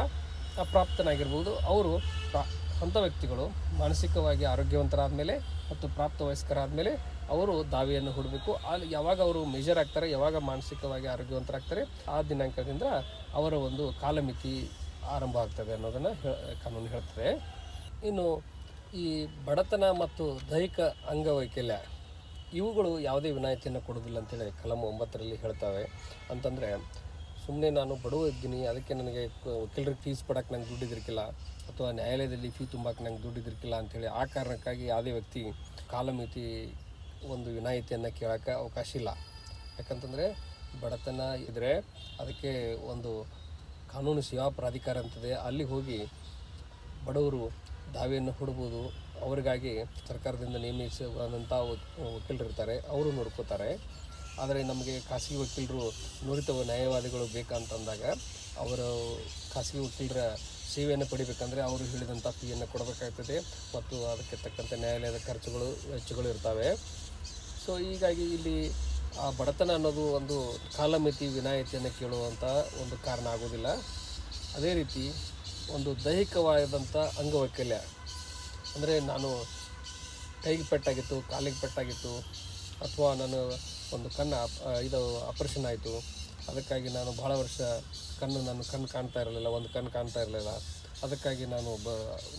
ಅಪ್ರಾಪ್ತನಾಗಿರ್ಬೋದು, ಅವರು ಪ್ರಾ ಅಂಥ ವ್ಯಕ್ತಿಗಳು ಮಾನಸಿಕವಾಗಿ ಆರೋಗ್ಯವಂತರಾದ ಮೇಲೆ ಮತ್ತು ಪ್ರಾಪ್ತ ವಯಸ್ಕರಾದ ಮೇಲೆ ಅವರು ದಾವೆಯನ್ನು ಹುಡಬೇಕು. ಅಲ್ಲಿ ಯಾವಾಗ ಅವರು ಮೇಜರ್ ಆಗ್ತಾರೆ, ಯಾವಾಗ ಮಾನಸಿಕವಾಗಿ ಆರೋಗ್ಯವಂತರಾಗ್ತಾರೆ, ಆ ದಿನಾಂಕದಿಂದ ಅವರ ಒಂದು ಕಾಲಮಿತಿ ಆರಂಭ ಆಗ್ತದೆ ಅನ್ನೋದನ್ನು ಕಾನೂನು ಹೇಳ್ತದೆ. ಇನ್ನು ಈ ಬಡತನ ಮತ್ತು ದೈಹಿಕ ಅಂಗವೈಕಲ್ಯ, ಇವುಗಳು ಯಾವುದೇ ವಿನಾಯಿತಿಯನ್ನು ಕೊಡೋದಿಲ್ಲ ಅಂತೇಳಿ ಕಲಂ ಒಂಬತ್ತರಲ್ಲಿ ಹೇಳ್ತವೆ. ಅಂತಂದರೆ ಸುಮ್ಮನೆ ನಾನು ಬಡವ ಇದ್ದೀನಿ, ಅದಕ್ಕೆ ನನಗೆ ವಕೀಲರಿಗೆ ಫೀಸ್ ಕೊಡೋಕೆ ನಂಗೆ ದುಡ್ಡು ಇದ್ರಿಕಿಲ್ಲ ಅಥವಾ ನ್ಯಾಯಾಲಯದಲ್ಲಿ ಫೀ ತುಂಬಕ್ಕೆ ನಂಗೆ ದುಡ್ಡು ಇದ್ರಿಕಿಲ್ಲ ಅಂಥೇಳಿ ಆ ಕಾರಣಕ್ಕಾಗಿ ಯಾವುದೇ ವ್ಯಕ್ತಿ ಕಾಲಮಿತಿ ಒಂದು ವಿನಾಯಿತಿಯನ್ನು ಕೇಳೋಕ್ಕೆ ಅವಕಾಶ ಇಲ್ಲ. ಯಾಕಂತಂದರೆ ಬಡತನ ಇದ್ದರೆ ಅದಕ್ಕೆ ಒಂದು ಕಾನೂನು ಸೇವಾ ಪ್ರಾಧಿಕಾರ ಅಂತಿದೆ, ಅಲ್ಲಿ ಹೋಗಿ ಬಡವರು ದಾವೆಯನ್ನು ಹೂಡ್ಬೋದು, ಅವರಿಗಾಗಿ ಸರ್ಕಾರದಿಂದ ನೇಮಿಸಿದಂಥ ವಕೀಲರು ಇರ್ತಾರೆ ಅವರು ನೋಡ್ಕೋತಾರೆ. ಆದರೆ ನಮಗೆ ಖಾಸಗಿ ವಕೀಲರು ನುರಿತ ನ್ಯಾಯವಾದಿಗಳು ಬೇಕಂತಂದಾಗ ಅವರು ಖಾಸಗಿ ವಕೀಲರ ಸೇವೆಯನ್ನು ಪಡಿಬೇಕಂದ್ರೆ ಅವರು ಹೇಳಿದಂಥ ಫೀಯನ್ನು ಕೊಡಬೇಕಾಗ್ತದೆ. ಮತ್ತು ಅದಕ್ಕೆ ತಕ್ಕಂಥ ನ್ಯಾಯಾಲಯದ ಖರ್ಚುಗಳು ವೆಚ್ಚಗಳು ಇರ್ತವೆ. ಸೊ ಹೀಗಾಗಿ ಇಲ್ಲಿ, ಆ, ಬಡತನ ಅನ್ನೋದು ಒಂದು ಕಾಲಮಿತಿ ವಿನಾಯಿತಿಯನ್ನು ಕೇಳುವಂಥ ಒಂದು ಕಾರಣ ಆಗೋದಿಲ್ಲ. ಅದೇ ರೀತಿ, ಒಂದು ದೈಹಿಕವಾದಂಥ ಅಂಗವೈಕಲ್ಯ. ಅಂದರೆ ನಾನು ಕೈಗೆ ಪೆಟ್ಟಾಗಿತ್ತು, ಕಾಲಿಗೆ ಪೆಟ್ಟಾಗಿತ್ತು, ಅಥವಾ ನಾನು ಒಂದು ಕಣ್ಣು ಇದು ಆಪ್ರೇಷನ್ ಆಯಿತು. ಅದಕ್ಕಾಗಿ ನಾನು ಭಾಳ ವರ್ಷ ಕಣ್ಣು, ನಾನು ಕಣ್ಣು ಕಾಣ್ತಾ ಇರಲಿಲ್ಲ, ಒಂದು ಕಣ್ಣು ಕಾಣ್ತಾ ಇರಲಿಲ್ಲ. ಅದಕ್ಕಾಗಿ ನಾನು ಒಬ್ಬ,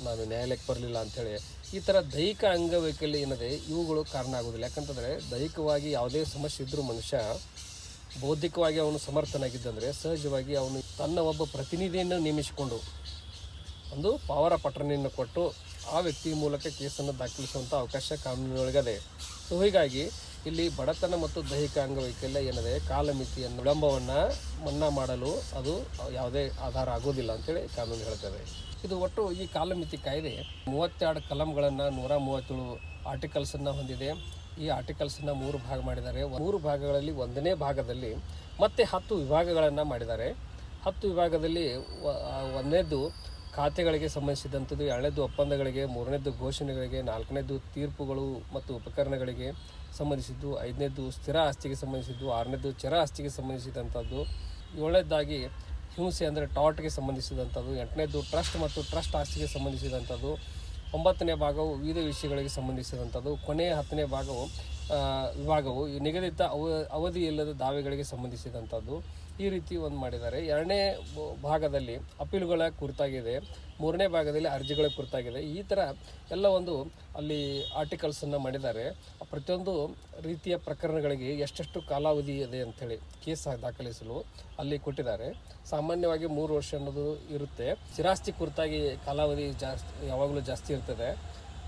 ನಾನು ನ್ಯಾಯಾಲಯಕ್ಕೆ ಬರಲಿಲ್ಲ ಅಂಥೇಳಿ. ಈ ಥರ ದೈಹಿಕ ಅಂಗವೈಕಲ್ಯ ಏನಿದೆ ಇವುಗಳು ಕಾರಣ ಆಗೋದಿಲ್ಲ ಯಾಕಂತಂದರೆ ದೈಹಿಕವಾಗಿ ಯಾವುದೇ ಸಮಸ್ಯೆ ಇದ್ದರೂ ಮನುಷ್ಯ ಬೌದ್ಧಿಕವಾಗಿ ಅವನು ಸಮರ್ಥನಾಗಿದ್ದಂದರೆ ಸಹಜವಾಗಿ ಅವನು ತನ್ನ ಒಬ್ಬ ಪ್ರತಿನಿಧಿಯನ್ನು ನೇಮಿಸಿಕೊಂಡು ಒಂದು ಪಾವರ ಪಟ್ಟಣೆಯನ್ನು ಕೊಟ್ಟು ಆ ವ್ಯಕ್ತಿ ಮೂಲಕ ಕೇಸನ್ನು ದಾಖಲಿಸುವಂಥ ಅವಕಾಶ ಕಾನೂನಿನೊಳಗದೆ. ಸೊ ಹೀಗಾಗಿ ಇಲ್ಲಿ ಬಡತನ ಮತ್ತು ದೈಹಿಕ ಅಂಗವೈಕಲ್ಯ ಏನಿದೆ ಕಾಲಮಿತಿಯನ್ನು ವಿಳಂಬವನ್ನು ಮನ್ನಾ ಮಾಡಲು ಅದು ಯಾವುದೇ ಆಧಾರ ಆಗೋದಿಲ್ಲ ಅಂತೇಳಿ ಕಾನೂನು ಹೇಳ್ತದೆ. ಇದು ಒಟ್ಟು ಈ ಕಾಲಮಿತಿ ಕಾಯ್ದೆ ಮೂವತ್ತೆರಡು ಕಲಂಗಳನ್ನು ನೂರ ಮೂವತ್ತೇಳು ಆರ್ಟಿಕಲ್ಸನ್ನು ಹೊಂದಿದೆ. ಈ ಆರ್ಟಿಕಲ್ಸನ್ನು ಮೂರು ಭಾಗ ಮಾಡಿದ್ದಾರೆ. ಮೂರು ಭಾಗಗಳಲ್ಲಿ ಒಂದನೇ ಭಾಗದಲ್ಲಿ ಮತ್ತೆ ಹತ್ತು ವಿಭಾಗಗಳನ್ನು ಮಾಡಿದ್ದಾರೆ. ಹತ್ತು ವಿಭಾಗದಲ್ಲಿ ಒಂದನೇದು ಖಾತೆಗಳಿಗೆ ಸಂಬಂಧಿಸಿದಂಥದ್ದು ಎರಡನೇದು ಒಪ್ಪಂದಗಳಿಗೆ ಮೂರನೇದು ಘೋಷಣೆಗಳಿಗೆ ನಾಲ್ಕನೇದು ತೀರ್ಪುಗಳು ಮತ್ತು ಉಪಕರಣಗಳಿಗೆ ಸಂಬಂಧಿಸಿದ್ದು, ಐದನೇದು ಸ್ಥಿರ ಆಸ್ತಿಗೆ ಸಂಬಂಧಿಸಿದ್ದು, ಆರನೇದು ಚರ ಆಸ್ತಿಗೆ ಸಂಬಂಧಿಸಿದಂಥದ್ದು, ಏಳನೇದಾಗಿ ಹಿಂಸೆ ಅಂದರೆ ಟಾಟ್ಗೆ ಸಂಬಂಧಿಸಿದಂಥದ್ದು, ಎಂಟನೇದು ಟ್ರಸ್ಟ್ ಮತ್ತು ಟ್ರಸ್ಟ್ ಆಸ್ತಿಗೆ ಸಂಬಂಧಿಸಿದಂಥದ್ದು, ಒಂಬತ್ತನೇ ಭಾಗವು ವಿವಿಧ ವಿಷಯಗಳಿಗೆ ಸಂಬಂಧಿಸಿದಂಥದ್ದು, ಕೊನೆಯ ಹತ್ತನೇ ಭಾಗವು ವಿಭಾಗವು ನಿಗದಿತ ಅವ ಅವಧಿ ಇಲ್ಲದ ದಾವೆಗಳಿಗೆ ಸಂಬಂಧಿಸಿದಂಥದ್ದು. ಈ ರೀತಿ ಒಂದು ಮಾಡಿದ್ದಾರೆ. ಎರಡನೇ ಭಾಗದಲ್ಲಿ ಅಪೀಲುಗಳ ಕುರಿತಾಗಿದೆ. ಮೂರನೇ ಭಾಗದಲ್ಲಿ ಅರ್ಜಿಗಳ ಕುರಿತಾಗಿದೆ. ಈ ಥರ ಎಲ್ಲ ಒಂದು ಅಲ್ಲಿ ಆರ್ಟಿಕಲ್ಸನ್ನು ಮಾಡಿದ್ದಾರೆ. ಪ್ರತಿಯೊಂದು ರೀತಿಯ ಪ್ರಕರಣಗಳಿಗೆ ಎಷ್ಟೆಷ್ಟು ಕಾಲಾವಧಿ ಇದೆ ಅಂಥೇಳಿ ಕೇಸ್ ದಾಖಲಿಸಲು ಅಲ್ಲಿ ಕೊಟ್ಟಿದ್ದಾರೆ. ಸಾಮಾನ್ಯವಾಗಿ ಮೂರು ವರ್ಷ ಅನ್ನೋದು ಇರುತ್ತೆ. ಸ್ಥಿರಾಸ್ತಿ ಕುರಿತಾಗಿ ಕಾಲಾವಧಿ ಜಾಸ್ತಿ, ಯಾವಾಗಲೂ ಜಾಸ್ತಿ ಇರ್ತದೆ.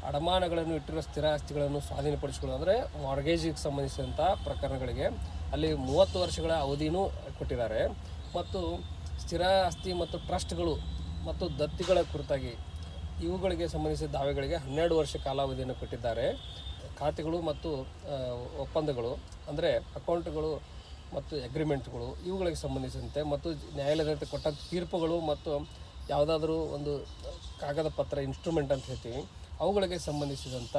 ಅಡಮಾನಗಳನ್ನು ಇಟ್ಟಿರೋ ಸ್ಥಿರ ಆಸ್ತಿಗಳನ್ನು ಸ್ವಾಧೀನಪಡಿಸಿಕೊಳ್ಳೋದು ಅಂದರೆ ಮಾರ್ಗೇಜಿಗೆ ಸಂಬಂಧಿಸಿದಂಥ ಪ್ರಕರಣಗಳಿಗೆ ಅಲ್ಲಿ ಮೂವತ್ತು ವರ್ಷಗಳ ಅವಧಿನೂ ಕೊಟ್ಟಿದ್ದಾರೆ. ಮತ್ತು ಸ್ಥಿರ ಆಸ್ತಿ ಮತ್ತು ಟ್ರಸ್ಟ್ಗಳು ಮತ್ತು ದತ್ತಿಗಳ ಕುರಿತಾಗಿ ಇವುಗಳಿಗೆ ಸಂಬಂಧಿಸಿದ ದಾವೆಗಳಿಗೆ ಹನ್ನೆರಡು ವರ್ಷ ಕಾಲಾವಧಿಯನ್ನು ಕೊಟ್ಟಿದ್ದಾರೆ. ಖಾತೆಗಳು ಮತ್ತು ಒಪ್ಪಂದಗಳು, ಅಂದರೆ ಅಕೌಂಟ್ಗಳು ಮತ್ತು ಅಗ್ರಿಮೆಂಟ್ಗಳು ಇವುಗಳಿಗೆ ಸಂಬಂಧಿಸಿದಂತೆ ಮತ್ತು ನ್ಯಾಯಾಲಯದ ಕೊಟ್ಟ ತೀರ್ಪುಗಳು ಮತ್ತು ಯಾವುದಾದ್ರೂ ಒಂದು ಕಾಗದ ಪತ್ರ, ಇನ್ಸ್ಟ್ರೂಮೆಂಟ್ ಅಂತ ಹೇಳ್ತೀವಿ, ಅವುಗಳಿಗೆ ಸಂಬಂಧಿಸಿದಂಥ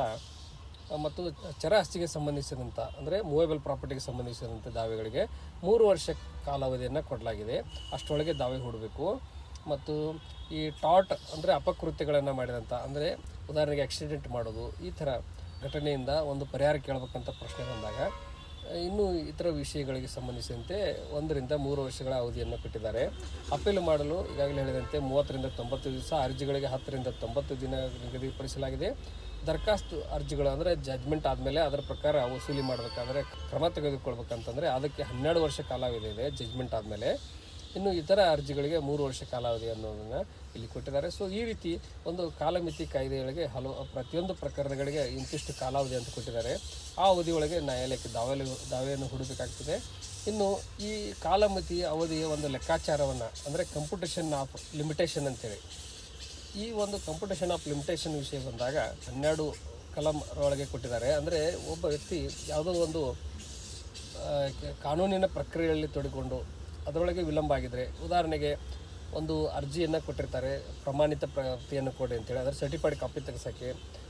ಮತ್ತು ಚರ ಆಸ್ತಿಗೆ ಸಂಬಂಧಿಸಿದಂಥ ಅಂದರೆ ಮೂವೇಬಲ್ ಪ್ರಾಪರ್ಟಿಗೆ ಸಂಬಂಧಿಸಿದಂಥ ದಾವೆಗಳಿಗೆ ಮೂರು ವರ್ಷ ಕಾಲಾವಧಿಯನ್ನು ಕೊಡಲಾಗಿದೆ. ಅಷ್ಟರೊಳಗೆ ದಾವೆ ಹೂಡಬೇಕು. ಮತ್ತು ಈ ಟಾಟ್, ಅಂದರೆ ಅಪಕೃತ್ಯಗಳನ್ನು ಮಾಡಿದಂಥ ಅಂದರೆ ಉದಾಹರಣೆಗೆ ಆಕ್ಸಿಡೆಂಟ್ ಮಾಡೋದು, ಈ ಥರ ಘಟನೆಯಿಂದ ಒಂದು ಪರಿಹಾರ ಕೇಳಬೇಕಂತ ಪ್ರಶ್ನೆ ಬಂದಾಗ, ಇನ್ನು ಇತರ ವಿಷಯಗಳಿಗೆ ಸಂಬಂಧಿಸಿದಂತೆ ಒಂದರಿಂದ ಮೂರು ವರ್ಷಗಳ ಅವಧಿಯನ್ನು ಕೊಟ್ಟಿದ್ದಾರೆ. ಅಪೀಲ್ ಮಾಡಲು ಈಗಾಗಲೇ ಹೇಳಿದಂತೆ ಮೂವತ್ತರಿಂದ ತೊಂಬತ್ತು ದಿವಸ, ಅರ್ಜಿಗಳಿಗೆ ಹತ್ತರಿಂದ ತೊಂಬತ್ತು ದಿನ ನಿಗದಿಪಡಿಸಲಾಗಿದೆ. ದರಖಾಸ್ತು ಅರ್ಜಿಗಳು ಅಂದರೆ ಜಜ್ಮೆಂಟ್ ಆದಮೇಲೆ ಅದರ ಪ್ರಕಾರ ವಸೂಲಿ ಮಾಡಬೇಕಾದ್ರೆ ಕ್ರಮ ತೆಗೆದುಕೊಳ್ಬೇಕಂತಂದರೆ ಅದಕ್ಕೆ ಹನ್ನೆರಡು ವರ್ಷ ಕಾಲಾವಧಿ ಇದೆ ಜಜ್ಮೆಂಟ್ ಆದಮೇಲೆ. ಇನ್ನು ಇತರ ಅರ್ಜಿಗಳಿಗೆ ಮೂರು ವರ್ಷ ಕಾಲಾವಧಿ ಅನ್ನೋದನ್ನು ಇಲ್ಲಿ ಕೊಟ್ಟಿದ್ದಾರೆ. ಸೊ ಈ ರೀತಿ ಒಂದು ಕಾಲಮಿತಿ ಕಾಯ್ದೆಯೊಳಗೆ ಹಲವು ಪ್ರತಿಯೊಂದು ಪ್ರಕರಣಗಳಿಗೆ ಇಂತಿಷ್ಟು ಕಾಲಾವಧಿ ಅಂತ ಕೊಟ್ಟಿದ್ದಾರೆ. ಆ ಅವಧಿಯೊಳಗೆ ನ್ಯಾಯಾಲಯಕ್ಕೆ ದಾವೆಲೆ, ದಾವೆಯನ್ನು ಹೂಡಬೇಕಾಗ್ತದೆ. ಇನ್ನು ಈ ಕಾಲಮಿತಿ ಅವಧಿಯ ಒಂದು ಲೆಕ್ಕಾಚಾರವನ್ನು ಅಂದರೆ ಕಂಪ್ಯೂಟೇಷನ್ ಆಫ್ ಲಿಮಿಟೇಷನ್ ಅಂತೇಳಿ. ಈ ಒಂದು ಕಾಂಪಿಟೇಷನ್ ಆಫ್ ಲಿಮಿಟೇಷನ್ ವಿಷಯ ಬಂದಾಗ ಹನ್ನೆರಡು ಕಲಂ ಒಳಗೆ ಕೊಟ್ಟಿದ್ದಾರೆ. ಅಂದರೆ ಒಬ್ಬ ವ್ಯಕ್ತಿ ಯಾವುದೋ ಒಂದು ಕಾನೂನಿನ ಪ್ರಕ್ರಿಯೆಯಲ್ಲಿ ತೊಡಗಿಕೊಂಡು ಅದರೊಳಗೆ ವಿಳಂಬ ಆಗಿದರೆ, ಉದಾಹರಣೆಗೆ ಒಂದು ಅರ್ಜಿಯನ್ನು ಕೊಟ್ಟಿರ್ತಾರೆ, ಪ್ರಮಾಣಿತ ಪ್ರತಿಯನ್ನು ಕೊಡಿ ಅಂತೇಳಿ, ಅದರ ಸರ್ಟಿಫೈಡ್ ಕಾಪಿ ತೆಗೆಸೋಕ್ಕೆ.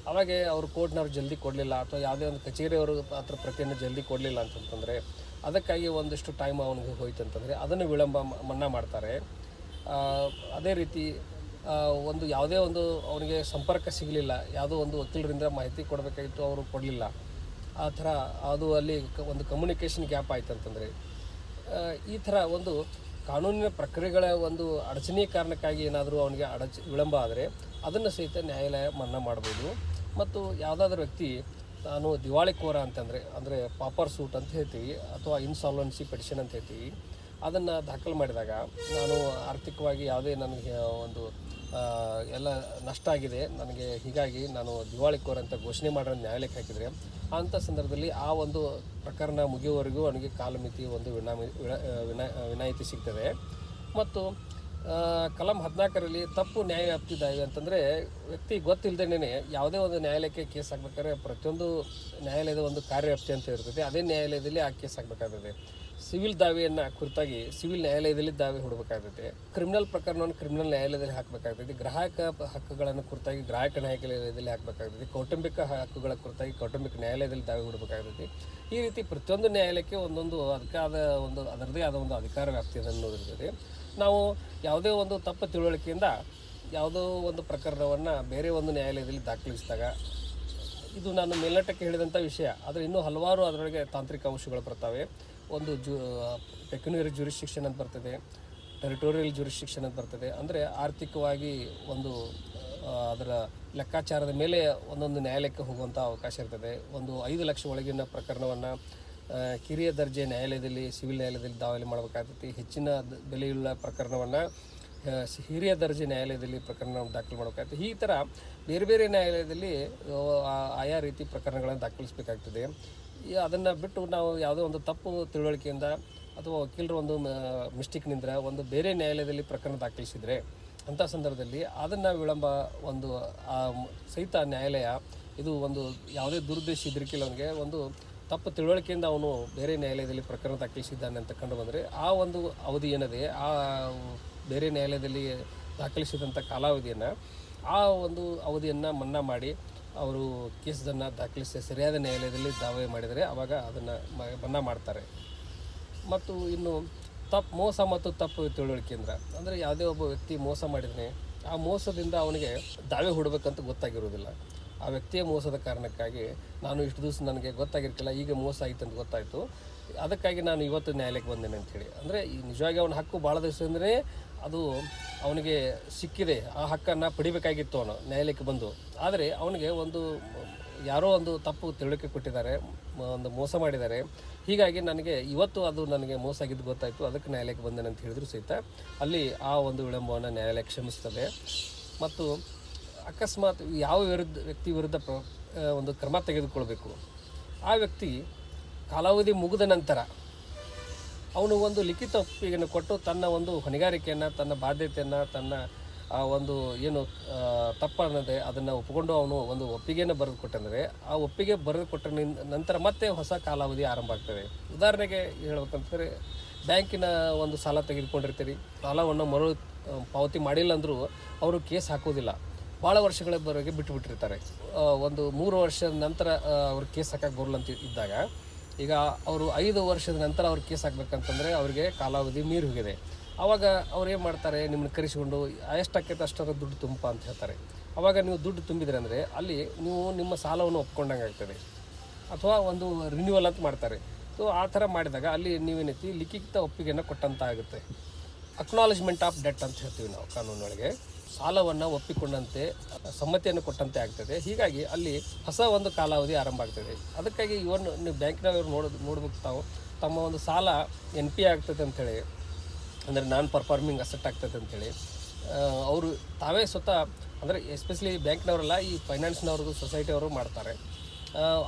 ಅವಾಗೆ ಅವರು ಕೋರ್ಟ್ನವ್ರು ಜಲ್ದಿ ಕೊಡಲಿಲ್ಲ, ಅಥವಾ ಯಾವುದೇ ಒಂದು ಕಚೇರಿಯವರು ಅದರ ಪ್ರತಿಯನ್ನು ಜಲ್ದಿ ಕೊಡಲಿಲ್ಲ ಅಂತಂತಂದರೆ, ಅದಕ್ಕಾಗಿ ಒಂದಿಷ್ಟು ಟೈಮ್ ಅವನಿಗೆ ಹೋಯ್ತು ಅಂತಂದರೆ, ಅದನ್ನು ವಿಳಂಬ ಮನ್ನಾ ಮಾಡ್ತಾರೆ. ಅದೇ ರೀತಿ ಒಂದು ಯಾವುದೇ ಒಂದು ಅವನಿಗೆ ಸಂಪರ್ಕ ಸಿಗಲಿಲ್ಲ, ಯಾವುದೋ ಒಂದು ವಕೀಲರಿಂದ ಮಾಹಿತಿ ಕೊಡಬೇಕಾಗಿತ್ತು, ಅವರು ಕೊಡಲಿಲ್ಲ. ಆ ಥರ ಅದು ಅಲ್ಲಿ ಒಂದು ಕಮ್ಯುನಿಕೇಷನ್ ಗ್ಯಾಪ್ ಆಯ್ತು ಅಂತಂದರೆ ಈ ಥರ ಒಂದು ಕಾನೂನಿನ ಪ್ರಕ್ರಿಯೆಗಳ ಒಂದು ಅಡಚಣೆ ಕಾರಣಕ್ಕಾಗಿ ಏನಾದರೂ ಅವನಿಗೆ ಅಡಚ, ವಿಳಂಬ ಆದರೆ ಅದನ್ನು ಸಹಿತ ನ್ಯಾಯಾಲಯ ಮನ್ನಾ ಮಾಡ್ಬೋದು. ಮತ್ತು ಯಾವುದಾದ್ರೂ ವ್ಯಕ್ತಿ, ನಾನು ದಿವಾಳಿಕೋರ ಅಂತಂದರೆ, ಅಂದರೆ ಪಾಪರ್ ಸೂಟ್ ಅಂತ ಹೇಳ್ತೀವಿ, ಅಥವಾ ಇನ್ಸಾಲ್ವೆನ್ಸಿ ಪೆಟಿಷನ್ ಅಂತ ಹೇಳ್ತೀವಿ, ಅದನ್ನು ದಾಖಲು ಮಾಡಿದಾಗ ನಾನು ಆರ್ಥಿಕವಾಗಿ ಯಾವುದೇ ನನಗೆ ಒಂದು ಎಲ್ಲ ನಷ್ಟ ಆಗಿದೆ. ನನಗೆ ಹೀಗಾಗಿ ನಾನು ದಿವಾಳಿಕೋರ್ ಅಂತ ಘೋಷಣೆ ಮಾಡೋ ನ್ಯಾಯಾಲಯಕ್ಕೆ ಹಾಕಿದರೆ ಅಂಥ ಸಂದರ್ಭದಲ್ಲಿ ಆ ಒಂದು ಪ್ರಕರಣ ಮುಗಿಯುವವರೆಗೂ ಅವನಿಗೆ ಕಾಲಮಿತಿ ಒಂದು ವಿನಾಮಿ ವಿನ, ವಿನಾ, ವಿನಾಯಿತಿ ಸಿಗ್ತದೆ. ಮತ್ತು ಕಲಂ ಹದಿನಾಲ್ಕರಲ್ಲಿ ತಪ್ಪು ನ್ಯಾಯ ಅಂತಂದರೆ, ವ್ಯಕ್ತಿ ಗೊತ್ತಿಲ್ಲದೇನೆ ಯಾವುದೇ ಒಂದು ನ್ಯಾಯಾಲಯಕ್ಕೆ ಕೇಸ್ ಹಾಕ್ಬೇಕಾದ್ರೆ ಪ್ರತಿಯೊಂದು ನ್ಯಾಯಾಲಯದ ಒಂದು ಕಾರ್ಯವ್ಯಾಪ್ತಿ ಅಂತ ಇರ್ತದೆ. ಅದೇ ನ್ಯಾಯಾಲಯದಲ್ಲಿ ಆ ಕೇಸ್ ಹಾಕಬೇಕಾಗ್ತದೆ. ಸಿವಿಲ್ ದಾವೆಯನ್ನು ಕುರಿತಾಗಿ ಸಿವಿಲ್ ನ್ಯಾಯಾಲಯದಲ್ಲಿ ದಾವೆ ಹೂಡಬೇಕಾಗ್ತದೆ ಕ್ರಿಮಿನಲ್ ಪ್ರಕರಣವನ್ನು ಕ್ರಿಮಿನಲ್ ನ್ಯಾಯಾಲಯದಲ್ಲಿ ಹಾಕಬೇಕಾಗ್ತದೆ ಗ್ರಾಹಕ ಹಕ್ಕುಗಳನ್ನು ಕುರಿತಾಗಿ ಗ್ರಾಹಕ ನ್ಯಾಯಾಲಯದಲ್ಲಿ ಹಾಕಬೇಕಾಗ್ತೈತಿ. ಕೌಟುಂಬಿಕ ಹಕ್ಕುಗಳ ಕುರಿತಾಗಿ ಕೌಟುಂಬಿಕ ನ್ಯಾಯಾಲಯದಲ್ಲಿ ದಾವೆ ಹೂಡಬೇಕಾಗ್ತದೆ ಈ ರೀತಿ ಪ್ರತಿಯೊಂದು ನ್ಯಾಯಾಲಯಕ್ಕೆ ಒಂದೊಂದು ಅದಕ್ಕಾದ ಒಂದು ಅದರದೇ ಆದ ಒಂದು ಅಧಿಕಾರ ವ್ಯಾಪ್ತಿಯನ್ನು ಅನ್ನೋದಿರ್ತದೆ ನಾವು ಯಾವುದೇ ಒಂದು ತಪ್ಪು ತಿಳುವಳಿಕೆಯಿಂದ ಯಾವುದೋ ಒಂದು ಪ್ರಕರಣವನ್ನು ಬೇರೆ ಒಂದು ನ್ಯಾಯಾಲಯದಲ್ಲಿ ದಾಖಲಿಸಿದಾಗ ಇದು ನಾನು ಮೇಲ್ನೋಟಕ್ಕೆ ಹೇಳಿದಂಥ ವಿಷಯ. ಆದರೆ ಇನ್ನೂ ಹಲವಾರು ಅದರೊಳಗೆ ತಾಂತ್ರಿಕ ಅಂಶಗಳು ಬರ್ತವೆ. ಒಂದು ಜು ಪೆಕ್ಯುನರಿ ಜುರಿಸ್ಟಿಕ್ಷನ್ ಅಂತ ಬರ್ತದೆ ಟೆರಿಟೋರಿಯಲ್ ಜುರಿಸ್ಟಿಕ್ಷನ್ ಅಂತ ಬರ್ತದೆ. ಅಂದರೆ ಆರ್ಥಿಕವಾಗಿ ಒಂದು ಅದರ ಲೆಕ್ಕಾಚಾರದ ಮೇಲೆ ಒಂದೊಂದು ನ್ಯಾಯಾಲಯಕ್ಕೆ ಹೋಗುವಂಥ ಅವಕಾಶ ಇರ್ತದೆ. ಒಂದು ಐದು ಲಕ್ಷ ಒಳಗಿನ ಪ್ರಕರಣವನ್ನು ಕಿರಿಯ ದರ್ಜೆ ನ್ಯಾಯಾಲಯದಲ್ಲಿ, ಸಿವಿಲ್ ನ್ಯಾಯಾಲಯದಲ್ಲಿ ದಾವಲಿ ಮಾಡಬೇಕಾಗ್ತೈತಿ. ಹೆಚ್ಚಿನ ಬೆಲೆಯುಳ್ಳ ಪ್ರಕರಣವನ್ನು ಹಿರಿಯ ದರ್ಜೆ ನ್ಯಾಯಾಲಯದಲ್ಲಿ ಪ್ರಕರಣ ದಾಖಲು ಮಾಡಬೇಕಾಗ್ತದೆ ಈ ಥರ ಬೇರೆ ಬೇರೆ ನ್ಯಾಯಾಲಯದಲ್ಲಿ ಆಯಾ ರೀತಿ ಪ್ರಕರಣಗಳನ್ನು ದಾಖಲಿಸಬೇಕಾಗ್ತದೆ. ಈ ಅದನ್ನು ಬಿಟ್ಟು ನಾವು ಯಾವುದೋ ಒಂದು ತಪ್ಪು ತಿಳುವಳಿಕೆಯಿಂದ ಅಥವಾ ವಕೀಲರು ಒಂದು ಮಿಸ್ಟೇಕ್ನಿಂದ ಒಂದು ಬೇರೆ ನ್ಯಾಯಾಲಯದಲ್ಲಿ ಪ್ರಕರಣ ದಾಖಲಿಸಿದರೆ ಅಂಥ ಸಂದರ್ಭದಲ್ಲಿ ಅದನ್ನು ವಿಳಂಬ ಒಂದು ಸಹಿತ ನ್ಯಾಯಾಲಯ ಇದು ಒಂದು ಯಾವುದೇ ದುರುದ್ದೇಶ ಇದ್ರಿಕಿಲ್ಲ ಅವನಿಗೆ, ಒಂದು ತಪ್ಪು ತಿಳುವಳಿಕೆಯಿಂದ ಅವನು ಬೇರೆ ನ್ಯಾಯಾಲಯದಲ್ಲಿ ಪ್ರಕರಣ ದಾಖಲಿಸಿದ್ದಾನೆ ಅಂತ ಕಂಡು ಬಂದರೆ ಆ ಒಂದು ಅವಧಿ ಏನಿದೆ, ಆ ಬೇರೆ ನ್ಯಾಯಾಲಯದಲ್ಲಿ ದಾಖಲಿಸಿದಂಥ ಕಾಲಾವಧಿಯನ್ನು ಆ ಒಂದು ಅವಧಿಯನ್ನು ಮನ್ನಾ ಮಾಡಿ ಅವರು ಕೇಸನ್ನು ದಾಖಲಿಸಿ ಸರಿಯಾದ ನ್ಯಾಯಾಲಯದಲ್ಲಿ ದಾವೆ ಮಾಡಿದರೆ ಆವಾಗ ಅದನ್ನು ಮನ್ನಾ ಮಾಡ್ತಾರೆ. ಮತ್ತು ಇನ್ನು ತಪ್ಪು ಮೋಸ ಮತ್ತು ತಪ್ಪು ತಿಳುವಳಿಕೆಯಿಂದ ಅಂದರೆ ಯಾವುದೇ ಒಬ್ಬ ವ್ಯಕ್ತಿ ಮೋಸ ಮಾಡಿದರೆ ಆ ಮೋಸದಿಂದ ಅವನಿಗೆ ದಾವೆ ಹೂಡಬೇಕಂತ ಗೊತ್ತಾಗಿರೋದಿಲ್ಲ ಆ ವ್ಯಕ್ತಿಯ ಮೋಸದ ಕಾರಣಕ್ಕಾಗಿ ನಾನು ಇಷ್ಟು ದಿವಸ ನನಗೆ ಗೊತ್ತಾಗಿರ್ತಿಲ್ಲ ಈಗ ಮೋಸ ಆಯಿತು ಅಂತ ಗೊತ್ತಾಯಿತು. ಅದಕ್ಕಾಗಿ ನಾನು ಇವತ್ತು ನ್ಯಾಯಾಲಯಕ್ಕೆ ಬಂದೇನೆ ಅಂಥೇಳಿ ಅಂದರೆ ಈ ನಿಜವಾಗಿ ಅವನ ಹಕ್ಕು ಭಾಳ ದಿವಸದಿಂದಲೇ ಅದು ಅವನಿಗೆ ಸಿಕ್ಕಿದೆ, ಆ ಹಕ್ಕನ್ನು ಪಡಿಬೇಕಾಗಿತ್ತು ಅವನು, ನ್ಯಾಯಾಲಯಕ್ಕೆ ಬಂದು. ಆದರೆ ಅವನಿಗೆ ಒಂದು, ಯಾರೋ ಒಂದು ತಪ್ಪು ತಿಳುವಳಿಕೆ ಕೊಟ್ಟಿದ್ದಾರೆ, ಒಂದು ಮೋಸ ಮಾಡಿದ್ದಾರೆ. ಹೀಗಾಗಿ ನನಗೆ ಇವತ್ತು ಅದು ನನಗೆ ಮೋಸ ಆಗಿದ್ದು ಗೊತ್ತಾಯಿತು, ಅದಕ್ಕೆ ನ್ಯಾಯಾಲಯಕ್ಕೆ ಬಂದೇನೆ ಅಂತ ಹೇಳಿದ್ರು ಸಹಿತ. ಅಲ್ಲಿ ಆ ಒಂದು ವಿಳಂಬವನ್ನು ನ್ಯಾಯಾಲಯ ಕ್ಷಮಿಸ್ತದೆ. ಮತ್ತು ಅಕಸ್ಮಾತ್ ಯಾವ ವಿರುದ್ಧ, ವ್ಯಕ್ತಿ ವಿರುದ್ಧ ಪ್ರ ಒಂದು ಕ್ರಮ ತೆಗೆದುಕೊಳ್ಬೇಕು. ಆ ವ್ಯಕ್ತಿ ಕಾಲಾವಧಿ ಮುಗಿದ ನಂತರ ಅವನು ಒಂದು ಲಿಖಿತ ಒಪ್ಪಿಗೆಯನ್ನು ಕೊಟ್ಟು ತನ್ನ ಒಂದು ಹೊಣೆಗಾರಿಕೆಯನ್ನು, ತನ್ನ ಬಾಧ್ಯತೆಯನ್ನು, ತನ್ನ, ಆ, ಒಂದು ಏನು ತಪ್ಪನ್ನದೆ ಅದನ್ನು ಒಪ್ಪಿಕೊಂಡು ಅವನು ಒಂದು ಒಪ್ಪಿಗೆಯನ್ನು ಬರೆದು ಕೊಟ್ಟಂದರೆ, ಆ ಒಪ್ಪಿಗೆ ಬರೆದು ಕೊಟ್ಟ ನಂತರ ಮತ್ತೆ ಹೊಸ ಕಾಲಾವಧಿ ಆರಂಭ ಆಗ್ತದೆ. ಉದಾಹರಣೆಗೆ ಹೇಳ್ಬೇಕಂತಂದರೆ, ಬ್ಯಾಂಕಿನ ಒಂದು ಸಾಲ ತೆಗೆದುಕೊಂಡಿರ್ತೀರಿ. ಸಾಲವನ್ನು ಮರು, ಪಾವತಿ ಮಾಡಿಲ್ಲ ಅಂದರೂ ಅವರು ಕೇಸ್ ಹಾಕೋದಿಲ್ಲ ಭಾಳ ವರ್ಷಗಳವರೆಗೆ ಬಿಟ್ಟು ಬಿಟ್ಟುಬಿಟ್ಟಿರ್ತಾರೆ ಒಂದು ಮೂರು ವರ್ಷದ ನಂತರ ಅವರು ಅವ್ರು ಕೇಸ್ ಹಾಕಕ್ಕೆ ಬರಲ್ಲ ಅಂತ ಇದ್ದಾಗ ಈಗ ಅವರು ಐದು ವರ್ಷದ ನಂತರ ಅವ್ರು ಕೇಸ್ ಹಾಕ್ಬೇಕಂತಂದರೆ ಅವರಿಗೆ ಕಾಲಾವಧಿ ಮೀರಿ ಹೋಗಿದೆ. ಆವಾಗ ಅವ್ರು ಏನು ಮಾಡ್ತಾರೆ, ನಿಮ್ಮನ್ನ ಕರೆಸಿಕೊಂಡು ಎಷ್ಟಾಕೈತೆ ಅಷ್ಟರ ದುಡ್ಡು ತುಂಬ ಅಂತ ಹೇಳ್ತಾರೆ. ಆವಾಗ ನೀವು ದುಡ್ಡು ತುಂಬಿದ್ರೆ ಅಂದರೆ ಅಲ್ಲಿ ನೀವು ನಿಮ್ಮ ಸಾಲವನ್ನು ಒಪ್ಕೊಂಡಂಗೆ ಆಗ್ತದೆ. ಅಥವಾ ಒಂದು ರಿನ್ಯೂವಲ್ ಅಂತ ಮಾಡ್ತಾರೆ. ಸೊ ಆ ಥರ ಮಾಡಿದಾಗ ಅಲ್ಲಿ ನೀವೇನೈತಿ, ಲಿಖಿತ ಒಪ್ಪಿಗೆಯನ್ನು ಕೊಟ್ಟಂತ ಆಗುತ್ತೆ ಅಕ್ನಾಲಜ್ಮೆಂಟ್ ಆಫ್ ಡೆಟ್ ಅಂತ ಹೇಳ್ತೀವಿ ನಾವು, ಕಾನೂನೊಳಗೆ. ಸಾಲವನ್ನು ಒಪ್ಪಿಕೊಂಡಂತೆ, ಸಮ್ಮತಿಯನ್ನು ಕೊಟ್ಟಂತೆ ಆಗ್ತದೆ. ಹೀಗಾಗಿ ಅಲ್ಲಿ ಹೊಸ ಒಂದು ಕಾಲಾವಧಿ ಆರಂಭ ಆಗ್ತದೆ. ಅದಕ್ಕಾಗಿ ಇವನ್ನು ನೀವು ಬ್ಯಾಂಕಿನವರು ನೋಡೋದು, ನೋಡ್ಬೇಕು ತಾವು. ತಮ್ಮ ಒಂದು ಸಾಲ ಎನ್ ಪಿ ಆಗ್ತದೆ ಅಂಥೇಳಿ. ಅಂದರೆ ನಾನ್ ಪರ್ಫಾರ್ಮಿಂಗ್ ಅಸೆಟ್ ಆಗ್ತದೆ ಅಂತೇಳಿ ಅವರು ತಾವೇ ಸ್ವತಃ, ಅಂದರೆ ಎಸ್ಪೆಷಲಿ ಬ್ಯಾಂಕ್ನವರೆಲ್ಲ, ಈ ಫೈನಾನ್ಸ್ನವ್ರದ್ದು, ಸೊಸೈಟಿಯವರು ಮಾಡ್ತಾರೆ.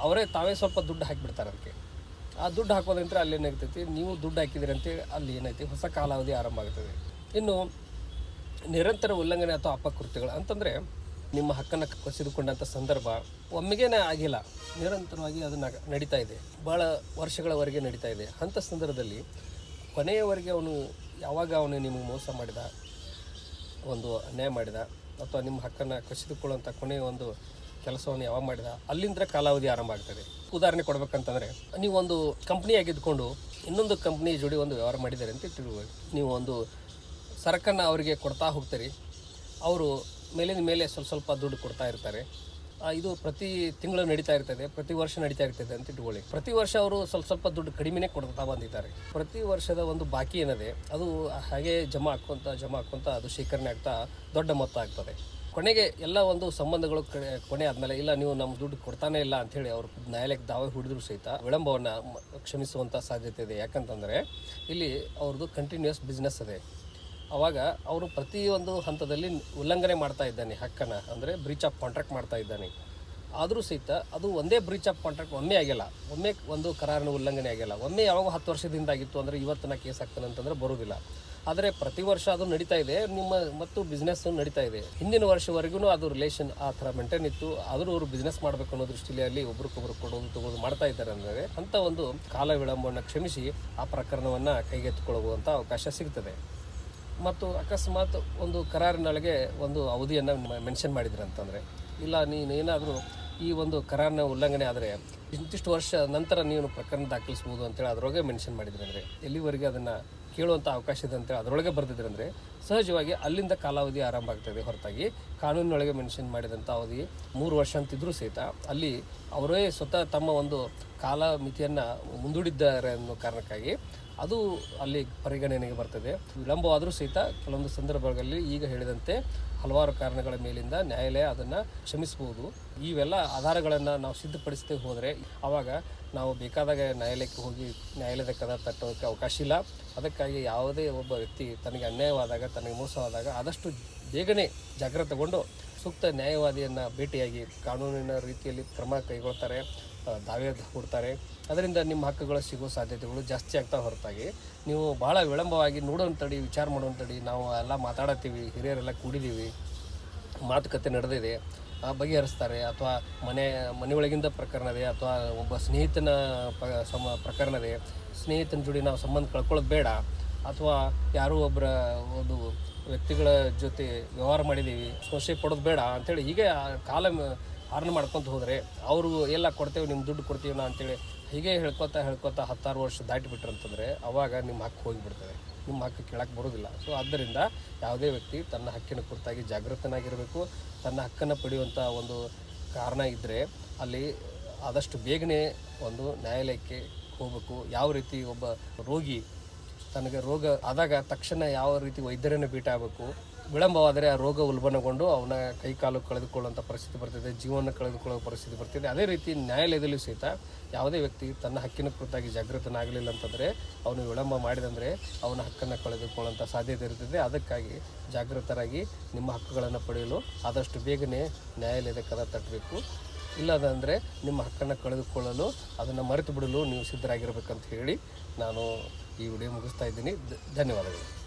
ಅವರೇ ತಾವೇ ಸ್ವಲ್ಪ ದುಡ್ಡು ಹಾಕಿಬಿಡ್ತಾರೆ ಅದಕ್ಕೆ. ಆ ದುಡ್ಡು ಹಾಕೋದಂತೆ ಅಲ್ಲಿ ಏನಾಗ್ತೈತಿ, ನೀವು ದುಡ್ಡು ಹಾಕಿದಿರಂತೆ ಅಲ್ಲಿ ಏನೈತಿ ಹೊಸ ಕಾಲಾವಧಿ ಆರಂಭ ಆಗ್ತದೆ. ಇನ್ನು ನಿರಂತರ ಉಲ್ಲಂಘನೆ ಅಥವಾ ಅಪಕೃತ್ಯಗಳು ಅಂತಂದರೆ ನಿಮ್ಮ ಹಕ್ಕನ್ನು ಕಸಿದುಕೊಂಡಂಥ ಸಂದರ್ಭ ಒಮ್ಮೆಗೇನೆ ಆಗಿಲ್ಲ. ನಿರಂತರವಾಗಿ ಅದನ್ನು ನಡೀತಾ ಇದೆ. ಭಾಳ ವರ್ಷಗಳವರೆಗೆ ನಡೀತಾ ಇದೆ. ಅಂಥ ಸಂದರ್ಭದಲ್ಲಿ ಕೊನೆಯವರೆಗೆ ಅವನು ಯಾವಾಗ ಅವನು ನಿಮಗೆ ಮೋಸ ಮಾಡಿದ, ಒಂದು ಅನ್ಯಾಯ ಮಾಡಿದ, ಅಥವಾ ನಿಮ್ಮ ಹಕ್ಕನ್ನು ಕಸಿದುಕೊಳ್ಳುವಂಥ ಕೊನೆಯ ಒಂದು ಕೆಲಸವನ್ನು ಯಾವಾಗ ಮಾಡಿದ, ಅಲ್ಲಿಂದ ಕಾಲಾವಧಿ ಆರಂಭ ಆಗ್ತದೆ. ಉದಾಹರಣೆ ಕೊಡಬೇಕಂತಂದರೆ ನೀವು ಒಂದು ಕಂಪ್ನಿಯಾಗಿದ್ದುಕೊಂಡು ಇನ್ನೊಂದು ಕಂಪ್ನಿ ಜೋಡಿ ಒಂದು ವ್ಯವಹಾರ ಮಾಡಿದ್ದಾರೆ ಅಂತ ತಿಳ್ಕೊಳ್ಳಿ ನೀವು ಒಂದು ಸರಕನ್ನು ಅವರಿಗೆ ಕೊಡ್ತಾ ಹೋಗ್ತೀರಿ, ಅವರು ಮೇಲಿನ ಮೇಲೆ ಸ್ವಲ್ಪ ಸ್ವಲ್ಪ ದುಡ್ಡು ಕೊಡ್ತಾ ಇರ್ತಾರೆ. ಇದು ಪ್ರತಿ ತಿಂಗಳು ನಡೀತಾ ಇರ್ತದೆ, ಪ್ರತಿ ವರ್ಷ ನಡೀತಾ ಇರ್ತದೆ ಅಂತ ಇಟ್ಕೊಳ್ಳಿ. ಪ್ರತಿ ವರ್ಷ ಅವರು ಸ್ವಲ್ಪ ಸ್ವಲ್ಪ ದುಡ್ಡು ಕಡಿಮೆನೇ ಕೊಡ್ತಾ ಬಂದಿದ್ದಾರೆ. ಪ್ರತಿ ವರ್ಷದ ಒಂದು ಬಾಕಿ ಏನಿದೆ, ಅದು ಹಾಗೆ ಜಮಾ ಹಾಕ್ಕೊಂತ ಜಮಾ ಹಾಕ್ಕೊಂತ ಅದು ಶೇಖರಣೆ ಆಗ್ತಾ ದೊಡ್ಡ ಮೊತ್ತ ಆಗ್ತದೆ. ಕೊನೆಗೆ ಎಲ್ಲ ಒಂದು ಸಂಬಂಧಗಳು ಕೊನೆ ಆದಮೇಲೆ, ಇಲ್ಲ ನೀವು ನಮ್ಮ ದುಡ್ಡು ಕೊಡ್ತಾನೆ ಇಲ್ಲ ಅಂಥೇಳಿ ಅವರು ನ್ಯಾಯಾಲಯಕ್ಕೆ ದಾವೆ ಹುಡಿದ್ರು ಸಹಿತ ವಿಳಂಬವನ್ನು ಕ್ಷಮಿಸುವಂಥ ಸಾಧ್ಯತೆ ಇದೆ. ಯಾಕಂತಂದರೆ, ಇಲ್ಲಿ ಅವ್ರದ್ದು ಕಂಟಿನ್ಯೂಸ್ ಬಿಸ್ನೆಸ್ ಇದೆ. ಅವಾಗ ಅವರು ಪ್ರತಿಯೊಂದು ಹಂತದಲ್ಲಿ ಉಲ್ಲಂಘನೆ ಮಾಡ್ತಾ ಇದ್ದಾನೆ ಹಕ್ಕನ್ನು, ಅಂದರೆ ಬ್ರೀಚ್ ಆಫ್ ಕಾಂಟ್ರಾಕ್ಟ್ ಮಾಡ್ತಾ ಇದ್ದಾನೆ. ಆದರೂ ಸಹಿತ ಅದು ಒಂದೇ ಬ್ರೀಚ್ ಆಫ್ ಕಾಂಟ್ರಾಕ್ಟ್ ಒಮ್ಮೆ ಆಗಿಲ್ಲ. ಒಮ್ಮೆ ಒಂದು ಕರಾರಿನ ಉಲ್ಲಂಘನೆ ಆಗಿಲ್ಲ. ಒಮ್ಮೆ ಯಾವಾಗ ಹತ್ತು ವರ್ಷದಿಂದ ಆಗಿತ್ತು ಅಂದರೆ ಇವತ್ತಿನ ಕೇಸ್ ಹಾಕ್ತಾನೆ ಅಂತಂದ್ರೆ ಬರೋದಿಲ್ಲ ಆದರೆ ಪ್ರತಿ ವರ್ಷ ಅದು ನಡೀತಾ ಇದೆ, ನಿಮ್ಮ ಮತ್ತು ಬಿಸ್ನೆಸ್ಸು ನಡೀತಾ ಇದೆ. ಹಿಂದಿನ ವರ್ಷವರೆಗೂ ಅದು ರಿಲೇಷನ್ ಆ ಥರ ಮೇಂಟೈನ್ ಇತ್ತು. ಆದರೂ ಅವರು ಬಿಸ್ನೆಸ್ ಮಾಡಬೇಕು ಅನ್ನೋ ದೃಷ್ಟಿಯಲ್ಲಿ ಅಲ್ಲಿ ಒಬ್ರಿಗೊಬ್ರು ಕೊಡೋದು, ತಗೋದು ಮಾಡ್ತಾ ಇದ್ದಾರೆ ಅಂದರೆ ಅಂಥ ಒಂದು ಕಾಲ ವಿಳಂಬವನ್ನು ಕ್ಷಮಿಸಿ ಆ ಪ್ರಕರಣವನ್ನು ಕೈಗೆತ್ತಿಕೊಳ್ಳುವಂಥ ಅವಕಾಶ ಸಿಗ್ತದೆ. ಮತ್ತು ಅಕಸ್ಮಾತ್ ಒಂದು ಕರಾರಿನೊಳಗೆ ಒಂದು ಅವಧಿಯನ್ನು ಮೆನ್ಷನ್ ಮಾಡಿದ್ರು ಅಂತಂದರೆ. ಇಲ್ಲ ನೀನು ಏನಾದರೂ ಈ ಒಂದು ಕರಾರಿನ ಉಲ್ಲಂಘನೆ ಆದರೆ ಇಂತಿಷ್ಟು ವರ್ಷ ನಂತರ ನೀನು ಪ್ರಕರಣ ದಾಖಲಿಸ್ಬೋದು ಅಂತೇಳಿ ಅದರೊಳಗೆ ಮೆನ್ಷನ್ ಮಾಡಿದ್ರಂದರೆ ಎಲ್ಲಿವರೆಗೆ ಅದನ್ನು ಕೇಳುವಂಥ ಅವಕಾಶ ಇದೆ ಅಂತೇಳಿ ಅದರೊಳಗೆ ಬರೆದಿದ್ರಂದರೆ ಸಹಜವಾಗಿ ಅಲ್ಲಿಂದ ಕಾಲಾವಧಿ ಆರಂಭ ಆಗ್ತದೆ ಹೊರತಾಗಿ. ಕಾನೂನಿನೊಳಗೆ ಮೆನ್ಷನ್ ಮಾಡಿದಂಥ ಅವಧಿ ಮೂರು ವರ್ಷ ಅಂತಿದ್ರೂ ಸಹಿತ ಅಲ್ಲಿ ಅವರೇ ಸ್ವತಃ ತಮ್ಮ ಒಂದು ಕಾಲ ಮಿತಿಯನ್ನು ಮುಂದೂಡಿದ್ದಾರೆ ಅನ್ನೋ ಕಾರಣಕ್ಕಾಗಿ ಅದು ಅಲ್ಲಿ ಪರಿಗಣನೆಗೆ ಬರ್ತದೆ. ವಿಳಂಬವಾದರೂ ಸಹಿತ ಕೆಲವೊಂದು ಸಂದರ್ಭಗಳಲ್ಲಿ ಈಗ ಹೇಳಿದಂತೆ ಹಲವಾರು ಕಾರಣಗಳ ಮೇಲಿಂದ ನ್ಯಾಯಾಲಯ ಅದನ್ನು ಕ್ಷಮಿಸಬಹುದು. ಇವೆಲ್ಲ ಆಧಾರಗಳನ್ನು ನಾವು ಸಿದ್ಧಪಡಿಸದೆ ಹೋದರೆ ಆವಾಗ ನಾವು ಬೇಕಾದಾಗ ನ್ಯಾಯಾಲಯಕ್ಕೆ ಹೋಗಿ ನ್ಯಾಯಾಲಯದ ಕದ ತಟ್ಟೋದಕ್ಕೆ ಅವಕಾಶ ಇಲ್ಲ. ಅದಕ್ಕಾಗಿ ಯಾವುದೇ ಒಬ್ಬ ವ್ಯಕ್ತಿ ತನಗೆ ಅನ್ಯಾಯವಾದಾಗ, ತನಗೆ ಮೋಸವಾದಾಗ ಆದಷ್ಟು ಬೇಗನೆ ಜಾಗ್ರತೆಗೊಂಡು ಸೂಕ್ತ ನ್ಯಾಯವಾದಿಯನ್ನು ಭೇಟಿಯಾಗಿ ಕಾನೂನಿನ ರೀತಿಯಲ್ಲಿ ಕ್ರಮ ಕೈಗೊಳ್ತಾರೆ ದಾವೆ ಹುಡ್ತಾರೆ. ಅದರಿಂದ ನಿಮ್ಮ ಹಕ್ಕುಗಳು ಸಿಗೋ ಸಾಧ್ಯತೆಗಳು ಜಾಸ್ತಿ ಆಗ್ತಾ ಹೊರತಾಗಿ. ನೀವು ಭಾಳ ವಿಳಂಬವಾಗಿ ನೋಡುವಂಥಡಿ ವಿಚಾರ ಮಾಡುವಂಥಡಿ ನಾವು ಎಲ್ಲ ಮಾತಾಡತ್ತೀವಿ ಹಿರಿಯರೆಲ್ಲ ಕೂಡಿದ್ದೀವಿ, ಮಾತುಕತೆ ನಡೆದಿದೆ ಬಗೆಹರಿಸ್ತಾರೆ. ಅಥವಾ ಮನೆ, ಮನೆಯೊಳಗಿಂದ ಪ್ರಕರಣ ಇದೆ, ಅಥವಾ ಒಬ್ಬ ಸ್ನೇಹಿತನ ಪ, ಸಮ, ಪ್ರಕರಣ ಇದೆ. ಸ್ನೇಹಿತನ ಜೋಡಿ ನಾವು ಸಂಬಂಧ ಕಳ್ಕೊಳ್ಳೋದು ಬೇಡ. ಅಥವಾ ಯಾರೋ ಒಬ್ಬರ ಒಂದು ವ್ಯಕ್ತಿಗಳ ಜೊತೆ ವ್ಯವಹಾರ ಮಾಡಿದ್ದೀವಿ ಸಂಶಯ ಪಡೋದು ಬೇಡ ಅಂಥೇಳಿ ಹೀಗೆ ಕಾಲ ಹಾರ್ನ ಮಾಡ್ಕೊತ ಹೋದರೆ ಅವರು ಎಲ್ಲ ಕೊಡ್ತೇವೆ ನಿಮ್ಮ ದುಡ್ಡು ಕೊಡ್ತೀವಿ ನಾ ಅಂತೇಳಿ ಹೀಗೆ ಹೇಳ್ಕೊತಾ ಹೇಳ್ಕೊತಾ ಹತ್ತಾರು ವರ್ಷ ದಾಟಿಬಿಟ್ರು ಅಂತಂದರೆ ಅವಾಗ ನಿಮ್ಮ ಹಕ್ಕು ಹೋಗಿಬಿಡ್ತದೆ. ನಿಮ್ಮ ಹಕ್ಕು ಕೇಳಕ್ಕೆ ಬರೋದಿಲ್ಲ. ಸೊ ಆದ್ದರಿಂದ ಯಾವುದೇ ವ್ಯಕ್ತಿ ತನ್ನ ಹಕ್ಕಿನ ಕುರಿತಾಗಿ ಜಾಗೃತನಾಗಿರಬೇಕು. ತನ್ನ ಹಕ್ಕನ್ನು ಪಡೆಯುವಂಥ ಒಂದು ಕಾರಣ ಇದ್ದರೆ ಅಲ್ಲಿ ಆದಷ್ಟು ಬೇಗನೆ ಒಂದು ನ್ಯಾಯಾಲಯಕ್ಕೆ ಹೋಗಬೇಕು. ಯಾವ ರೀತಿ ಒಬ್ಬ ರೋಗಿ ತನಗೆ ರೋಗ ಆದಾಗ ತಕ್ಷಣ ಯಾವ ರೀತಿ ವೈದ್ಯರನ್ನು ಭೇಟಿಯಾಗಬೇಕು ವಿಳಂಬವಾದರೆ ಆ ರೋಗ ಉಲ್ಬಣಗೊಂಡು ಅವನ ಕೈ ಕಾಲು ಕಳೆದುಕೊಳ್ಳುವಂಥ ಪರಿಸ್ಥಿತಿ ಬರ್ತಿದೆ ಜೀವನ ಕಳೆದುಕೊಳ್ಳುವ ಪರಿಸ್ಥಿತಿ ಬರ್ತಿದೆ. ಅದೇ ರೀತಿ ನ್ಯಾಯಾಲಯದಲ್ಲೂ ಸಹಿತ ಯಾವುದೇ ವ್ಯಕ್ತಿ ತನ್ನ ಹಕ್ಕಿನ ಕುರಿತಾಗಿ ಜಾಗೃತನಾಗಲಿಲ್ಲ ಅಂತಂದರೆ, ಅವನು ವಿಳಂಬ ಮಾಡಿದಂದರೆ ಅವನ ಹಕ್ಕನ್ನು ಕಳೆದುಕೊಳ್ಳುವಂಥ ಸಾಧ್ಯತೆ ಇರ್ತದೆ ಅದಕ್ಕಾಗಿ ಜಾಗೃತರಾಗಿ ನಿಮ್ಮ ಹಕ್ಕುಗಳನ್ನು ಪಡೆಯಲು ಆದಷ್ಟು ಬೇಗನೆ ನ್ಯಾಯಾಲಯದ ಕದ ತಟ್ಟಬೇಕು. ಇಲ್ಲದಂದರೆ ನಿಮ್ಮ ಹಕ್ಕನ್ನು ಕಳೆದುಕೊಳ್ಳಲು ಅದನ್ನು ಮರೆತು ಬಿಡಲು ನೀವು ಸಿದ್ಧರಾಗಿರಬೇಕಂತ ಹೇಳಿ ನಾನು ಈ ವಿಡಿಯೋ ಮುಗಿಸ್ತಾ ಇದ್ದೀನಿ. ಧನ್ಯವಾದಗಳು.